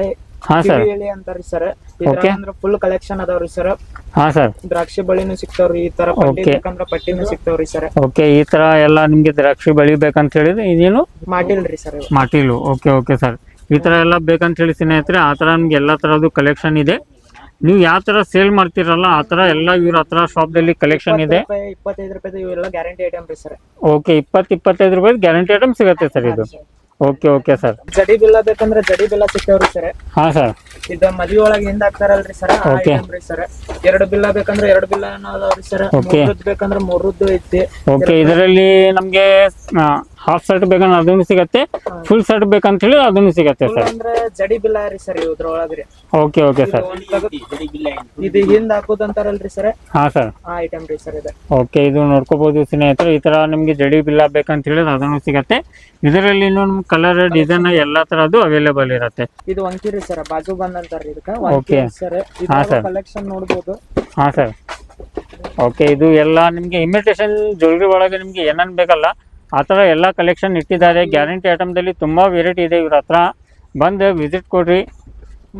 ಹಾ ಸರ್ ಹೇಳಿ ಅಂತಾರಿ ಸರ್ ಓಕೆ ಅಂದ್ರೆ ಫುಲ್ ಕಲೆಕ್ಷನ್ ಅದಾವ್ರಿ ಸರ್ ಹಾ ಸರ್ ದ್ರಾಕ್ಷಿ ಬಳಿನೂ ಸಿಗ್ತಾವ್ರಿ ಈ ತರ ಪಟ್ಟಿ Okay. ಬೇಕಂದ್ರ ಪಟ್ಟಿನೂ ಸಿಗ್ತಾವ್ರಿ ಸರ್ ಓಕೆ ಈ ತರ ಎಲ್ಲ ನಿಮ್ಗೆ ದ್ರಾಕ್ಷಿ ಬೆಳಿಬೇಕಂತ ಹೇಳಿದ್ರೆ ಇದೇನು ಮಾಟಿಲ್ರಿ ಸರ್ ಮಾಟಿಲು ಓಕೆ ಓಕೆ ಸರ್ ಈ ತರ ಎಲ್ಲ ಬೇಕಂತ ಹೇಳಿ ಸ್ನೇಹಿತರೆ ಆ ತರ ನಿಮ್ಗೆ ಎಲ್ಲಾ ತರದ್ದು ಕಲೆಕ್ಷನ್ ಇದೆ. ನೀವು ಯಾವ ತರ ಸೇಲ್ ಮಾಡ್ತೀರಲ್ಲ ಆ ತರ ಎಲ್ಲ ಇವ್ರ ಹತ್ರ ಶಾಪ್ದಲ್ಲಿ ಕಲೆಕ್ಷನ್ ಇದೆ. ಇಪ್ಪತ್ತೈದು ರೂಪಾಯಿ ಇವೆಲ್ಲ ಗ್ಯಾರಂಟಿ ಐಟಮ್ ರೀ ಸರ್. ಓಕೆ ಇಪ್ಪತ್ ಇಪ್ಪತ್ತೈದು ರೂಪಾಯಿ ಗ್ಯಾರಂಟಿ ಐಟಮ್ ಸಿಗುತ್ತೆ ಸರ್ ಇದು. ಓಕೆ ಓಕೆ ಸರ್ ಜಡಿ ಬಿಲ್ಲ ಬೇಕಂದ್ರೆ ಜಡಿ ಬಿಲ್ಲ ಸಿಗ್ತಾವ್ರಿ ಸರ್. ಹಾ ಸರ್ ಇದು ಮದಿ ಒಳಗೆ ಹಿಂದ ಹಾಕ್ತಾರಲ್ರಿ ಸರ್ ಓಕೆ ಸರ್. ಎರಡು ಬಿಲ್ಲ ಬೇಕಂದ್ರೆ ಎರಡು ಬಿಲ್ಲ ಅದಾವ್ರಿ ಸರ್. Okay. ಬೇಕಂದ್ರೆ ಮೂರದ್ದು ಐತಿ. ಓಕೆ ಇದರಲ್ಲಿ ನಮಗೆ ಹಾಫ್ ಶರ್ಟ್ ಬೇಕಂದ್ರೆ ಅದನ್ನು ಸಿಗತ್ತೆ. ಫುಲ್ ಶರ್ಟ್ ಬೇಕಂತ ಹೇಳಿ ಅದನ್ನು ಸಿಗತ್ತೆ ಸರ್ ಅಂದ್ರೆ ಜಡಿ ಬಿಲ್ಲ ರೀ ಸರ್ ಇದ್ರೊಳಗ್ರಿ. ಓಕೆ ಓಕೆ ಸರ್ ಇದು ಹಿಂದ್ ಹಾಕೋದಂತಾರಲ್ರಿ ಸರ್ ಹಾ ಸರ್ ಆ ಐಟಮ್ ರೀ ಸರ್ ಇದು. ಓಕೆ ಇದು ನೋಡ್ಕೋಬಹುದು ಸ್ನೇಹಿತರೆ. ಈ ತರ ನಿಮ್ಗೆ ಜಡಿ ಬಿಲ್ಲ ಬೇಕಂತ ಹೇಳಿದ್ರೆ ಅದನ್ನು ಸಿಗತ್ತೆ. ಇದರಲ್ಲಿ ಇನ್ನೊಂದು ಕಲರ್ ಡಿಸೈನ್ ಎಲ್ಲಾ ತರದ್ದು ಅವೈಲೇಬಲ್ ಇರುತ್ತೆ. ಇದು ಒಂಕಿ ರೀ ಸರ್ ಬಾಜು ಬಂದ್ ಅಂತಾರ್ರಿ ಇದಕ್ಕ. ಒಂಕಿ ಸರ್ ಹಾ, sir. ಕಲೆಕ್ಷನ್ ನೋಡ್ಬೋದು? ಹಾ ಸರ್ ಓಕೆ ಇದು ಎಲ್ಲ ನಿಮ್ಗೆ ಇಮಿಟೇಷನ್ ಜ್ಯುವೆಲ್ರಿ ಒಳಗೆ ನಿಮ್ಗೆ ಏನೇನ್ ಬೇಕಲ್ಲ ಆ ಥರ ಎಲ್ಲ ಕಲೆಕ್ಷನ್ ಇಟ್ಟಿದ್ದಾರೆ. ಗ್ಯಾರಂಟಿ ಐಟಮ್ದಲ್ಲಿ ತುಂಬಾ ವೆರೈಟಿ ಇದೆ. ಇವ್ರ ಹತ್ರ ಬಂದು ವಿಸಿಟ್ ಕೊಡ್ರಿ.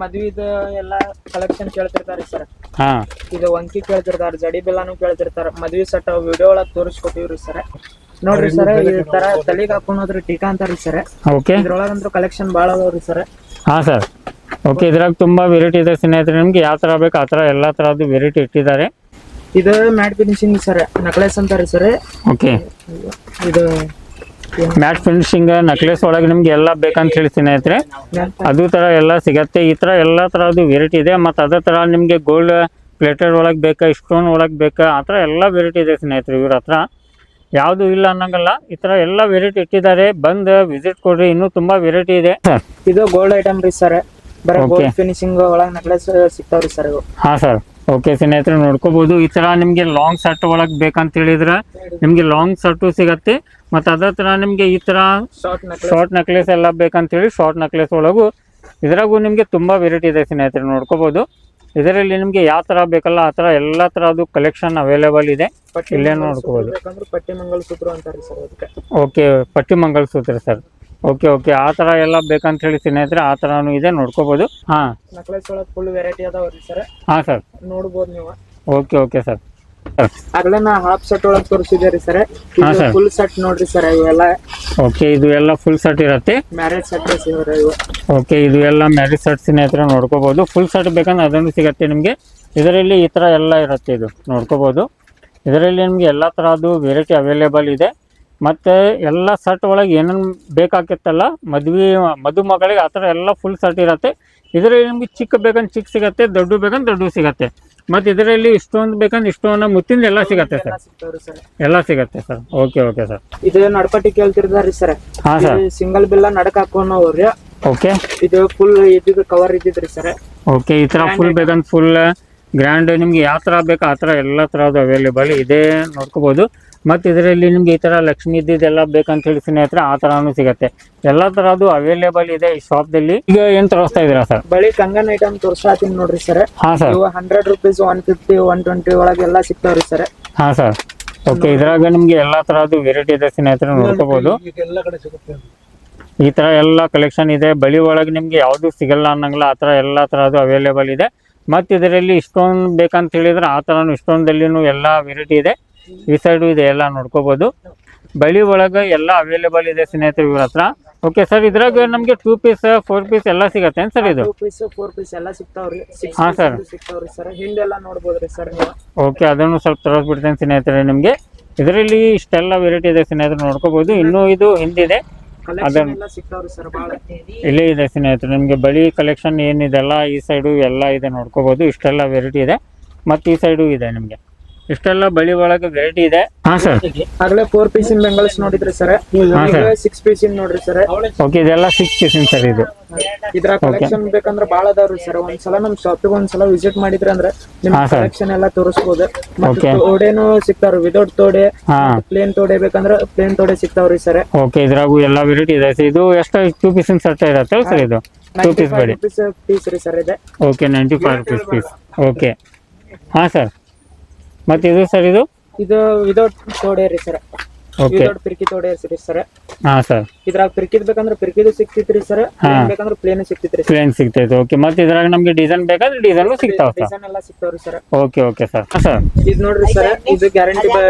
ಮದ್ವಿದ ಎಲ್ಲ ಕಲೆಕ್ಷನ್ ಕೇಳ್ತಿರ್ತಾರೆ ಸರ್. ಹಾ. ಇದು ಒಂಕಿ ಕೇಳ್ತಿರ್ತಾರೆ ಜಡಿ ಬೆಲ್ಲಾನು ಕೇಳ್ತಿರ್ತಾರೆ. ಮದ್ವಿ ಸಟ್ ವಿಡಿಯೋ ಒಳಗೆ ತೋರಿಸ್ಕೊತೀವ್ರಿ ಸರ್. ನೋಡ್ರಿ ಸರ್ ಈ ತರ ತಲೆಗ್ ಹಾಕೊಂಡ್ರಿ ಟೀಕಾ ಅಂತಾರ್ರಿ ಸರ್. ಓಕೆ ಇದ್ರೊಳಗಂತೂ ಕಲೆಕ್ಷನ್ ಬಾಳ ಅದಾವ್ರಿ ಸರ್. ಹಾ ಸರ್. ಓಕೆ ಇದ್ರಾಗ ತುಂಬಾ ವೆರೈಟಿ ಇದೆ ಸ್ನೇಹಿತರೆ. ನಿಮ್ಗೆ ಯಾವ ತರ ಬೇಕು ಆ ತರ ಎಲ್ಲ ಥರದ್ದು ವೆರೈಟಿ ಇಟ್ಟಿದ್ದಾರೆ. ಇದು ಮ್ಯಾಟ್ ಫಿನಿಶಿಂಗ್ ಸರ್ ನಕ್ಲೆಸ್ ರೀ ಸರ್. ಓಕೆ. ಇದು ಮ್ಯಾಟ್ ಫಿನಿಶಿಂಗ್ ನಕ್ಲೆಸ್ ಒಳಗೆ ನಿಮ್ಗೆ ಎಲ್ಲ ಬೇಕಂತ ಹೇಳಿ ಸ್ನೇಹಿತರೆ. ಅದು ತರ ಎಲ್ಲ ಸಿಗತ್ತೆ. ಈ ತರ ಎಲ್ಲ ಅದು ವೆರೈಟಿ ಇದೆ. ಮತ್ತೆ ಅದೇ ತರ ನಿಮಗೆ ಗೋಲ್ಡ್ ಪ್ಲೇಟೆಡ್ ಒಳಗೆ ಬೇಕಾ ಸ್ಟೋನ್ ಒಳಗೆ ಬೇಕಾ ಆ ಥರ ಎಲ್ಲ ವೆರೈಟಿ ಇದೆ ಸ್ನೇಹಿತರೆ ಇವ್ರ ಹತ್ರ. ಯಾವುದು ಇಲ್ಲ ಅನ್ನಂಗಲ್ಲ. ಈ ಥರ ಎಲ್ಲ ವೆರೈಟಿ ಇಟ್ಟಿದ್ದಾರೆ. ಬಂದು ವಿಸಿಟ್ ಕೊಡ್ರಿ. ಇನ್ನೂ ತುಂಬಾ ವೆರೈಟಿ ಇದೆ. ಇದು ಗೋಲ್ಡ್ ಐಟಮ್ ರೀ ಸರ್. ಬರೀ ಗೋಲ್ಡ್ ಫಿನಿಶಿಂಗ್ ಒಳಗೆ ನೆಕ್ಲೆಸ್ ಸಿಗ್ತಾವ್ರಿ ಸರ್ ಹಾಂ ಸರ್. ಓಕೆ ಸ್ನೇಹಿತರೆ ನೋಡ್ಕೋಬಹುದು ಈ ತರ ನಿಮಗೆ ಲಾಂಗ್ ಶರ್ಟ್ ಒಳಗೆ ಬೇಕಂತ ಹೇಳಿದ್ರೆ ನಿಮಗೆ ಲಾಂಗ್ ಶರ್ಟು ಸಿಗತ್ತೆ. ಮತ್ತೆ ಅದ್ರ ತರ ನಿಮ್ಗೆ ಈ ತರ ಶಾರ್ಟ್ ನೆಕ್ಲೆಸ್ ಎಲ್ಲ ಬೇಕಂತ ಹೇಳಿ ಶಾರ್ಟ್ ನೆಕ್ಲೆಸ್ ಒಳಗೂ ಇದ್ರಾಗೂ ನಿಮ್ಗೆ ತುಂಬಾ ವೆರೈಟಿ ಇದೆ ಸ್ನೇಹಿತರೆ ನೋಡ್ಕೋಬಹುದು ಇದರಲ್ಲಿ ನಿಮ್ಗೆ ಯಾವ ತರ ಬೇಕಲ್ಲ ಆ ತರ ಎಲ್ಲ ಅದು ಕಲೆಕ್ಷನ್ ಅವೈಲೇಬಲ್ ಇದೆ. ಇಲ್ಲೇ ನೋಡ್ಕೋಬಹುದು. ಓಕೆ ಪಟ್ಟಿ ಮಂಗಲಸೂತ್ರ ಸೂತ್ರ ಸರ್. Okay sir okay. ಆ ತರ ಎಲ್ಲ ಬೇಕಂತ ಹೇಳಿ ಸ್ನೇಹಿತರೆ ಆ ಥರನೂ ಇದೆ ನೋಡ್ಕೋಬೋದು. ಹಾ. ನಕ್ಲೆಸ್ ಒಳಗೆ ಫುಲ್ ವೆರೈಟಿ ಅದಾವ್ರಿ ಸರ್. ಹಾ ಸರ್. ನೋಡ್ಬೋದು ನೀವು. Okay okay sir. ಸರ್ ಆಗ್ಲೇ ನಾ ಹಾಫ್ ಸೆಟ್ ಒಳಗೆ ತೋರಿಸಿದೆ ರೀ ಸರ್. ಹಾ, sir. ಫುಲ್ ಸೆಟ್ ನೋಡ್ರಿ ಸರ್ ಇವೆಲ್ಲ. ಓಕೆ ಇದು ಎಲ್ಲ ಫುಲ್ ಸೆಟ್ ಇರುತ್ತೆ. ಮ್ಯಾರೇಜ್ ಸೆಟ್ ಸಿಗೋರಿ ಇವು. ಓಕೆ ಇದು ಎಲ್ಲ ಮ್ಯಾರೇಜ್ ಸೆಟ್ ಸ್ನೇಹಿತರೆ ನೋಡ್ಕೋಬೋದು. ಫುಲ್ ಸೆಟ್ ಬೇಕಂದ್ರೆ ಅದನ್ನು ಸಿಗುತ್ತೆ ನಿಮಗೆ. ಇದರಲ್ಲಿ ಈ ತರ ಎಲ್ಲ ಇರುತ್ತೆ ಇದು ನೋಡ್ಕೋಬೋದು. ಇದರಲ್ಲಿ ನಿಮಗೆ ಎಲ್ಲಾ ತರದ್ದು ವೆರೈಟಿ ಅವೈಲೇಬಲ್ ಇದೆ. ಮತ್ತು ಎಲ್ಲ ಸರ್ಟ್ ಒಳಗೆ ಏನೇನು ಬೇಕಾಗಿತ್ತಲ್ಲ ಮದುವೆ ಮದುಮಗಳಿಗೆ ಆ ಥರ ಎಲ್ಲ ಫುಲ್ ಸಟ್ ಇರುತ್ತೆ. ಇದರಲ್ಲಿ ನಿಮಗೆ ಚಿಕ್ಕ ಬೇಕಂದ್ರೆ ಚಿಕ್ಕ ಸಿಗತ್ತೆ ದೊಡ್ಡ ಬೇಕಂದ್ರೆ ದೊಡ್ಡ ಸಿಗುತ್ತೆ. ಮತ್ತು ಇದರಲ್ಲಿ ಇಷ್ಟೊಂದು ಬೇಕಂದ್ರೆ ಇಷ್ಟೊಂದು ಮುತ್ತಿಂದ ಎಲ್ಲ ಸಿಗತ್ತೆ ಸರ್. ಎಲ್ಲ ಸಿಗುತ್ತೆ ಸರ್. ಸಿಗತ್ತೆ ಸರ್ ಓಕೆ ಓಕೆ ಸರ್. ಇದು ನಡ್ಪಟ್ಟಿ ಕೇಳ್ತಿರ್ತಾರ್ರಿ ಸರ್. ಹಾಂ ಸರ್. ಸಿಂಗಲ್ ಬಿಲ್ಲ ನಡಕ ಹಾಕೊಂಡವ್ರಿ ಓಕೆ ಇದು ಫುಲ್ ಇದ್ದಿದ್ದು ಕವರ್ ಇದ್ದಿದ್ರಿ ಸರ್. ಓಕೆ ಈ ಥರ ಫುಲ್ ಬೇಕಂದ್ರೆ ಫುಲ್ ಗ್ರ್ಯಾಂಡ್ ನಿಮ್ಗೆ ಯಾವ ಥರ ಬೇಕು ಆ ಥರ ಎಲ್ಲ ಥರದ್ದು ಅವೈಲೇಬಲ್ ಇದೆ. ನೋಡ್ಕೋಬೋದು. ಮತ್ತು ಇದರಲ್ಲಿ ನಿಮಗೆ ಈ ಥರ ಲಕ್ಷ್ಮಿ ಇದ್ದಿದ್ದೆಲ್ಲ ಬೇಕಂತ ಹೇಳಿ ಸ್ನೇಹಿತರೆ ಆ ಥರನೂ ಸಿಗುತ್ತೆ. ಎಲ್ಲ ಥರದ್ದು ಅವೈಲೇಬಲ್ ಇದೆ ಈ ಶಾಪ್ದಲ್ಲಿ ಈಗ ಏನು ತೋರಿಸ್ತಾ ಇದ್ದೀರಾ ಸರ್? ಬಳಿ ಕಂಗನ್ ಐಟಮ್ ತೋರಿಸ್ತೀನಿ ನೋಡ್ರಿ ಸರ್. ಹಾಂ ಸರ್. ಇವು hundred rupees one fifty one twenty ಒಳಗೆಲ್ಲ ಸಿಗ್ತಾವ್ರಿ ಸರ್. ಹಾಂ ಸರ್. ಓಕೆ ಇದ್ರಾಗ ನಿಮ್ಗೆ ಎಲ್ಲ ಥರದ್ದು ವೆರೈಟಿ ಇದೆ ಸ್ನೇಹಿತರೆ ನೋಡ್ಕೋಬೋದು. ಎಲ್ಲ ಕಡೆ ಸಿಗುತ್ತೆ ಈ ಥರ ಎಲ್ಲ ಕಲೆಕ್ಷನ್ ಇದೆ. ಬಳಿ ಒಳಗೆ ನಿಮ್ಗೆ ಯಾವುದು ಸಿಗಲ್ಲ ಅನ್ನಂಗಿಲ್ಲ. ಆ ಥರ ಎಲ್ಲ ಥರದ್ದು ಅವೈಲೇಬಲ್ ಇದೆ. ಮತ್ತು ಇದರಲ್ಲಿ ಇಷ್ಟೊಂದು ಬೇಕಂತ ಹೇಳಿದ್ರೆ ಆ ಥರನೂ ಇಷ್ಟೊಂದಲ್ಲಿನೂ ಎಲ್ಲ ವೆರೈಟಿ ಇದೆ. ಈ ಸೈಡು ಇದೆ ಎಲ್ಲ ನೋಡ್ಕೋಬೋದು. ಬಳಿ ಒಳಗೆ ಎಲ್ಲ ಅವೈಲೇಬಲ್ ಇದೆ ಸ್ನೇಹಿತರೆ ಇವ್ರ ಹತ್ರ. ಓಕೆ ಸರ್ ಇದ್ರಾಗ ನಮಗೆ ಟೂ ಪೀಸ್ ಫೋರ್ ಪೀಸ್ ಎಲ್ಲ ಸಿಗತ್ತೆ ಏನು ಸರ್ ಇದು? ಪೀಸ್ ಫೋರ್ ಪೀಸ್ ಎಲ್ಲ ಸಿಗ್ತಾವ್ರಿ. ಹಾ, sir. ಸಿಗ್ತಾವ್ರಿ ಸರ್ ಹಿಂದೆಲ್ಲ ನೋಡ್ಬೋದ್ರಿ ಸರ್ ಓಕೆ ಅದನ್ನು ಸ್ವಲ್ಪ ತೋರಿಸ್ಬಿಡ್ತೇನೆ ಸ್ನೇಹಿತರೆ ನಿಮಗೆ. ಇದರಲ್ಲಿ ಇಷ್ಟೆಲ್ಲ ವೆರೈಟಿ ಇದೆ ಸ್ನೇಹಿತರೆ ನೋಡ್ಕೋಬಹುದು ಇನ್ನೂ ಇದು ಹಿಂದಿದೆ. ಸರ್ ಇಲ್ಲೇ ಇದೆ ಸ್ನೇಹಿತರೆ ನಿಮಗೆ ಬಳಿ ಕಲೆಕ್ಷನ್ ಏನಿದೆಲ್ಲ ಈ ಸೈಡು ಎಲ್ಲ ಇದೆ ನೋಡ್ಕೋಬೋದು. ಇಷ್ಟೆಲ್ಲ ವೆರೈಟಿ ಇದೆ. ಮತ್ತು ಈ ಸೈಡು ಇದೆ ನಿಮಗೆ. ಇಷ್ಟೆಲ್ಲ ಬಳಿ ಒಳಗೆ ವೆರೈಟಿ ಇದೆ. ಹಾ ಸರ್. ಆಗ್ಲೇ ಫೋರ್ ಪೀಸ್ ಇನ್ ಬೆಂಗಲ್ಸ್ ನೋಡಿದ್ರಿ ಸರ್. ಸಿಕ್ಸ್ ಪೀಸ್ ಇನ್ ನೋಡ್ರಿ ಸರ್. ಓಕೆ ಇದೆಲ್ಲ ಸಿಕ್ಸ್ ಪೀಸಿನ ಸರ್ ಇದು. ಇದ್ರ ಕಲೆಕ್ಷನ್ ಬೇಕಂದ್ರೆ ಬಹಳ ಅದಾವ್ರಿ ಸರ್. ಒಂದ್ಸಲ ನಮ್ ಶಾಪಿಗೆ ಒಂದ್ಸಲ ವಿಸಿಟ್ ಮಾಡಿದ್ರಿ ಅಂದ್ರೆ ನಿಮ್. ಕಲೆಕ್ಷನ್ ಎಲ್ಲ ತೋರಿಸಬಹುದು. ಮತ್ತೆ ತೋಡೆನು ಸಿಗ್ತಾವ್ರಿ. ವಿದೌಟ್ ತೋಡೆ ಪ್ಲೇನ್ ತೋಡೆ ಬೇಕಂದ್ರೆ ಪ್ಲೇನ್ ತೋಡೆ ಸಿಗ್ತಾವ್ರಿ ಸರ್. ಓಕೆ ಇದ್ರಾಗು ಎಲ್ಲ ವೆರೈಟಿ ಇದೆ ಇದು ಎಷ್ಟು ಟೂ ಪೀಸಿನ ಸೆಟ್ ಇರತ್ತೆ ಸರ್ ಇದು? ಟೂ ಪೀಸ್ ಬೇಡಿ ಪೀಸ್ ರೀ ಸರ್ ಇದೆ. Okay ninety five rupees piece okay ಹಾ ಸರ್. ಮತ್ತು ಇದು ಸರ್ ಇದು? ಇದು ವಿದೌಟ್ ತೋಡೆ ರೀ ಸರ್. ಓಕೆ ವಿದೌಟ್ ಪಿರ್ಕಿ ತೋಡೆ ರೀ ಸರ್. ಹಾ ಸರ್. ಇದ್ರಾಗ ಪಿರ್ಕಿದ್ ಬೇಕಂದ್ರ ಪಿರ್ಕಿದು ಸಿಕ್ತಿತ್ರಿ ಸರ್. ಬೇಕಂದ್ರೆ ಬೇಕಂದ್ರ ಪ್ಲೇನ್ ಸಿಕ್ತಿತ್ರಿ ಸರ್. ಪ್ಲೇನ್ ಸಿಗ್ತೈತೆ. ಓಕೆ ಮತ್ತೆ ಇದ್ರಾಗ ನಮಗೆ ಡಿಸೈನ್ ಬೇಕಾದ್ರೆ ಡಿಸೈನ್ ಸಿಗ್ತಾವ ಸರ್. ಡಿಸೈನ್ ಎಲ್ಲಾ ಸಿಗ್ತಾವ್ರಿ ಸರ್. Okay okay sir. ಹಾ ಸರ್. ಇದ್ ನೋಡ್ರಿ ಸರ್ ಇದು ಗ್ಯಾರಂಟಿ ಬಳಿ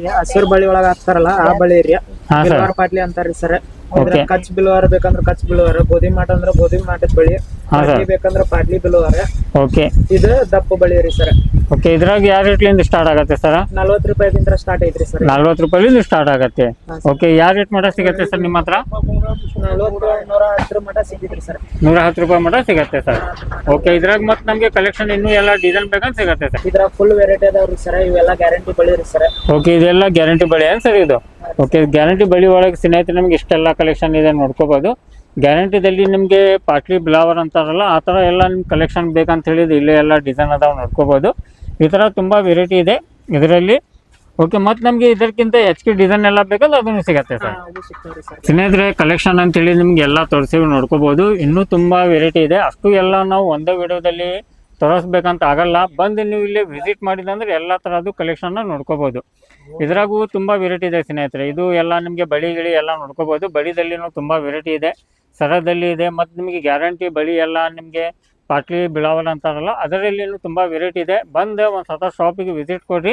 ರೀ. ಹಸಿರು ಬಳಿ ಒಳಗ ಹಾಕ್ತಾರಲ್ಲ ಆ ಬಳಿ ರೀ. ಹಾ, ಬಿಲ್ವಾರ ಪಾಟ್ಲಿ ಅಂತಾರ್ರಿ ಸರ್. Okay. ಕಚ್ ಬಿಲ್ವಾರ ಬೇಕಂದ್ರ ಕಚ್ ಬಿಲ್ವಾರ ಗೋಧಿ ಮಾಟ ಅಂದ್ರ ಗೋಧಿ ಮಾಟದ ಬಳಿ ಹಾ, sir. ಪಾಟ್ಲಿ ಬೇಕಂದ್ರ ಪಾಟ್ಲಿ ಬಿಲ್ವಾರ. ಓಕೆ ಇದು ದಪ್ಪ ಬಳಿ ರೀ ಸರ್. ಓಕೆ ಇದ್ರಾಗ ಯಾವ ರೇಟ್ಲಿಂದ ಸ್ಟಾರ್ಟ್ ಆಗತ್ತೆ ಸರ್ ನಲ್ವತ್ತು ರೂಪಾಯಿದಿಂದ ಸ್ಟಾರ್ಟ್ ಐತ್ರಿ ಸರ್ ನಲ್ವತ್ತು ರೂಪಾಯಿಲಿಂದ ಸ್ಟಾರ್ಟ್ ಆಗತ್ತೆ. ಓಕೆ ಯಾವ ರೇಟ್ ಮಟ ಸಿಗತ್ತೆ ಸರ್ ನಿಮ್ಮ ಹತ್ರ? ನೂರ ಹತ್ತರ ಮಟ ಸಿಗ್ತೈತ್ರಿ ಸರ್ ನೂರ ಹತ್ತು ರೂಪಾಯಿ ಮಟ ಸಿಗತ್ತೆ ಸರ್ ಓಕೆ ಇದ್ರಾಗ ಮತ್ತೆ ನಮಗೆ ಕಲೆಕ್ಷನ್ ಇನ್ನೂ ಎಲ್ಲ ಡಿಸೈನ್ ಬೇಕಂತ ಸಿಗತ್ತೆ ಸರ್ ಇದ್ರಾಗ ಫುಲ್ ವೆರೈಟಿ ಅದಾವ್ರಿ ಸರ್ ಇವೆಲ್ಲ ಗ್ಯಾರಂಟಿ ಬಳಿ ರೀ ಸರ್ ಓಕೆ ಇದೆಲ್ಲ ಗ್ಯಾರಂಟಿ ಬಳಿ ಏನು ಸರ್ ಇದು? ಓಕೆ ಗ್ಯಾರಂಟಿ ಬಳಿ ಒಳಗೆ ಸ್ನೇಹಿತರೆ ನಮ್ಗೆ ಇಷ್ಟೆಲ್ಲ ಕಲೆಕ್ಷನ್ ಇದೆ ನೋಡ್ಕೋಬೋದು. ಗ್ಯಾರಂಟಿದಲ್ಲಿ ನಿಮಗೆ ಪಾಟ್ಲಿ ಬ್ಲಾವರ್ ಅಂತಾರಲ್ಲ ಆ ಥರ ಎಲ್ಲ ನಿಮ್ಗೆ ಕಲೆಕ್ಷನ್ ಬೇಕಂತ ಹೇಳಿದ್ರೆ ಇಲ್ಲೇ ಎಲ್ಲ ಡಿಸೈನ್ ಅದಾವೆ ನೋಡ್ಕೋಬೋದು. ಈ ಥರ ತುಂಬ ವೆರೈಟಿ ಇದೆ ಇದರಲ್ಲಿ. ಓಕೆ ಮತ್ತು ನಮಗೆ ಇದಕ್ಕಿಂತ ಹೆಚ್ಚಿಗೆ ಡಿಸೈನ್ ಎಲ್ಲ ಬೇಕಲ್ಲ ಅದನ್ನು ಸಿಗುತ್ತೆ ಸರ್. ಸ್ನೇಹಿತರೆ ಕಲೆಕ್ಷನ್ ಅಂತೇಳಿ ನಿಮ್ಗೆ ಎಲ್ಲ ತೋರಿಸಿವಿ ನೋಡ್ಕೋಬೋದು. ಇನ್ನೂ ತುಂಬ ವೆರೈಟಿ ಇದೆ. ಅಷ್ಟು ಎಲ್ಲ ನಾವು ಒಂದೇ ವಿಡಿಯೋದಲ್ಲಿ ತೋರಿಸ್ಬೇಕಂತ ಆಗಲ್ಲ. ಬಂದು ನೀವು ಇಲ್ಲಿ ವಿಸಿಟ್ ಮಾಡಿದಂದ್ರೆ ಎಲ್ಲ ಥರದ್ದು ಕಲೆಕ್ಷನ್ನ ನೋಡ್ಕೋಬೋದು. ಇದ್ರಾಗೂ ತುಂಬ ವೆರೈಟಿ ಇದೆ ಸ್ನೇಹಿತರೆ. ಇದು ಎಲ್ಲ ನಿಮಗೆ ಬಳಿ ಗಿಳಿ ಎಲ್ಲ ನೋಡ್ಕೋಬೋದು. ಬಳಿದಲ್ಲಿನೂ ತುಂಬ ವೆರೈಟಿ ಇದೆ. ಸರದಲ್ಲಿ ಇದೆ ಮತ್ತು ನಿಮಗೆ ಗ್ಯಾರಂಟಿ ಬಳಿ ಎಲ್ಲ ನಿಮಗೆ ಪಾಟ್ಲಿ ಬಿಳಾವಲ್ ಅಂತಾರಲ್ಲ ಅದರಲ್ಲಿ ತುಂಬ ವೆರೈಟಿ ಇದೆ. ಬಂದು ಒಂದು ಸತ ಶಾಪಿಗೆ ವಿಸಿಟ್ ಕೊಡ್ರಿ.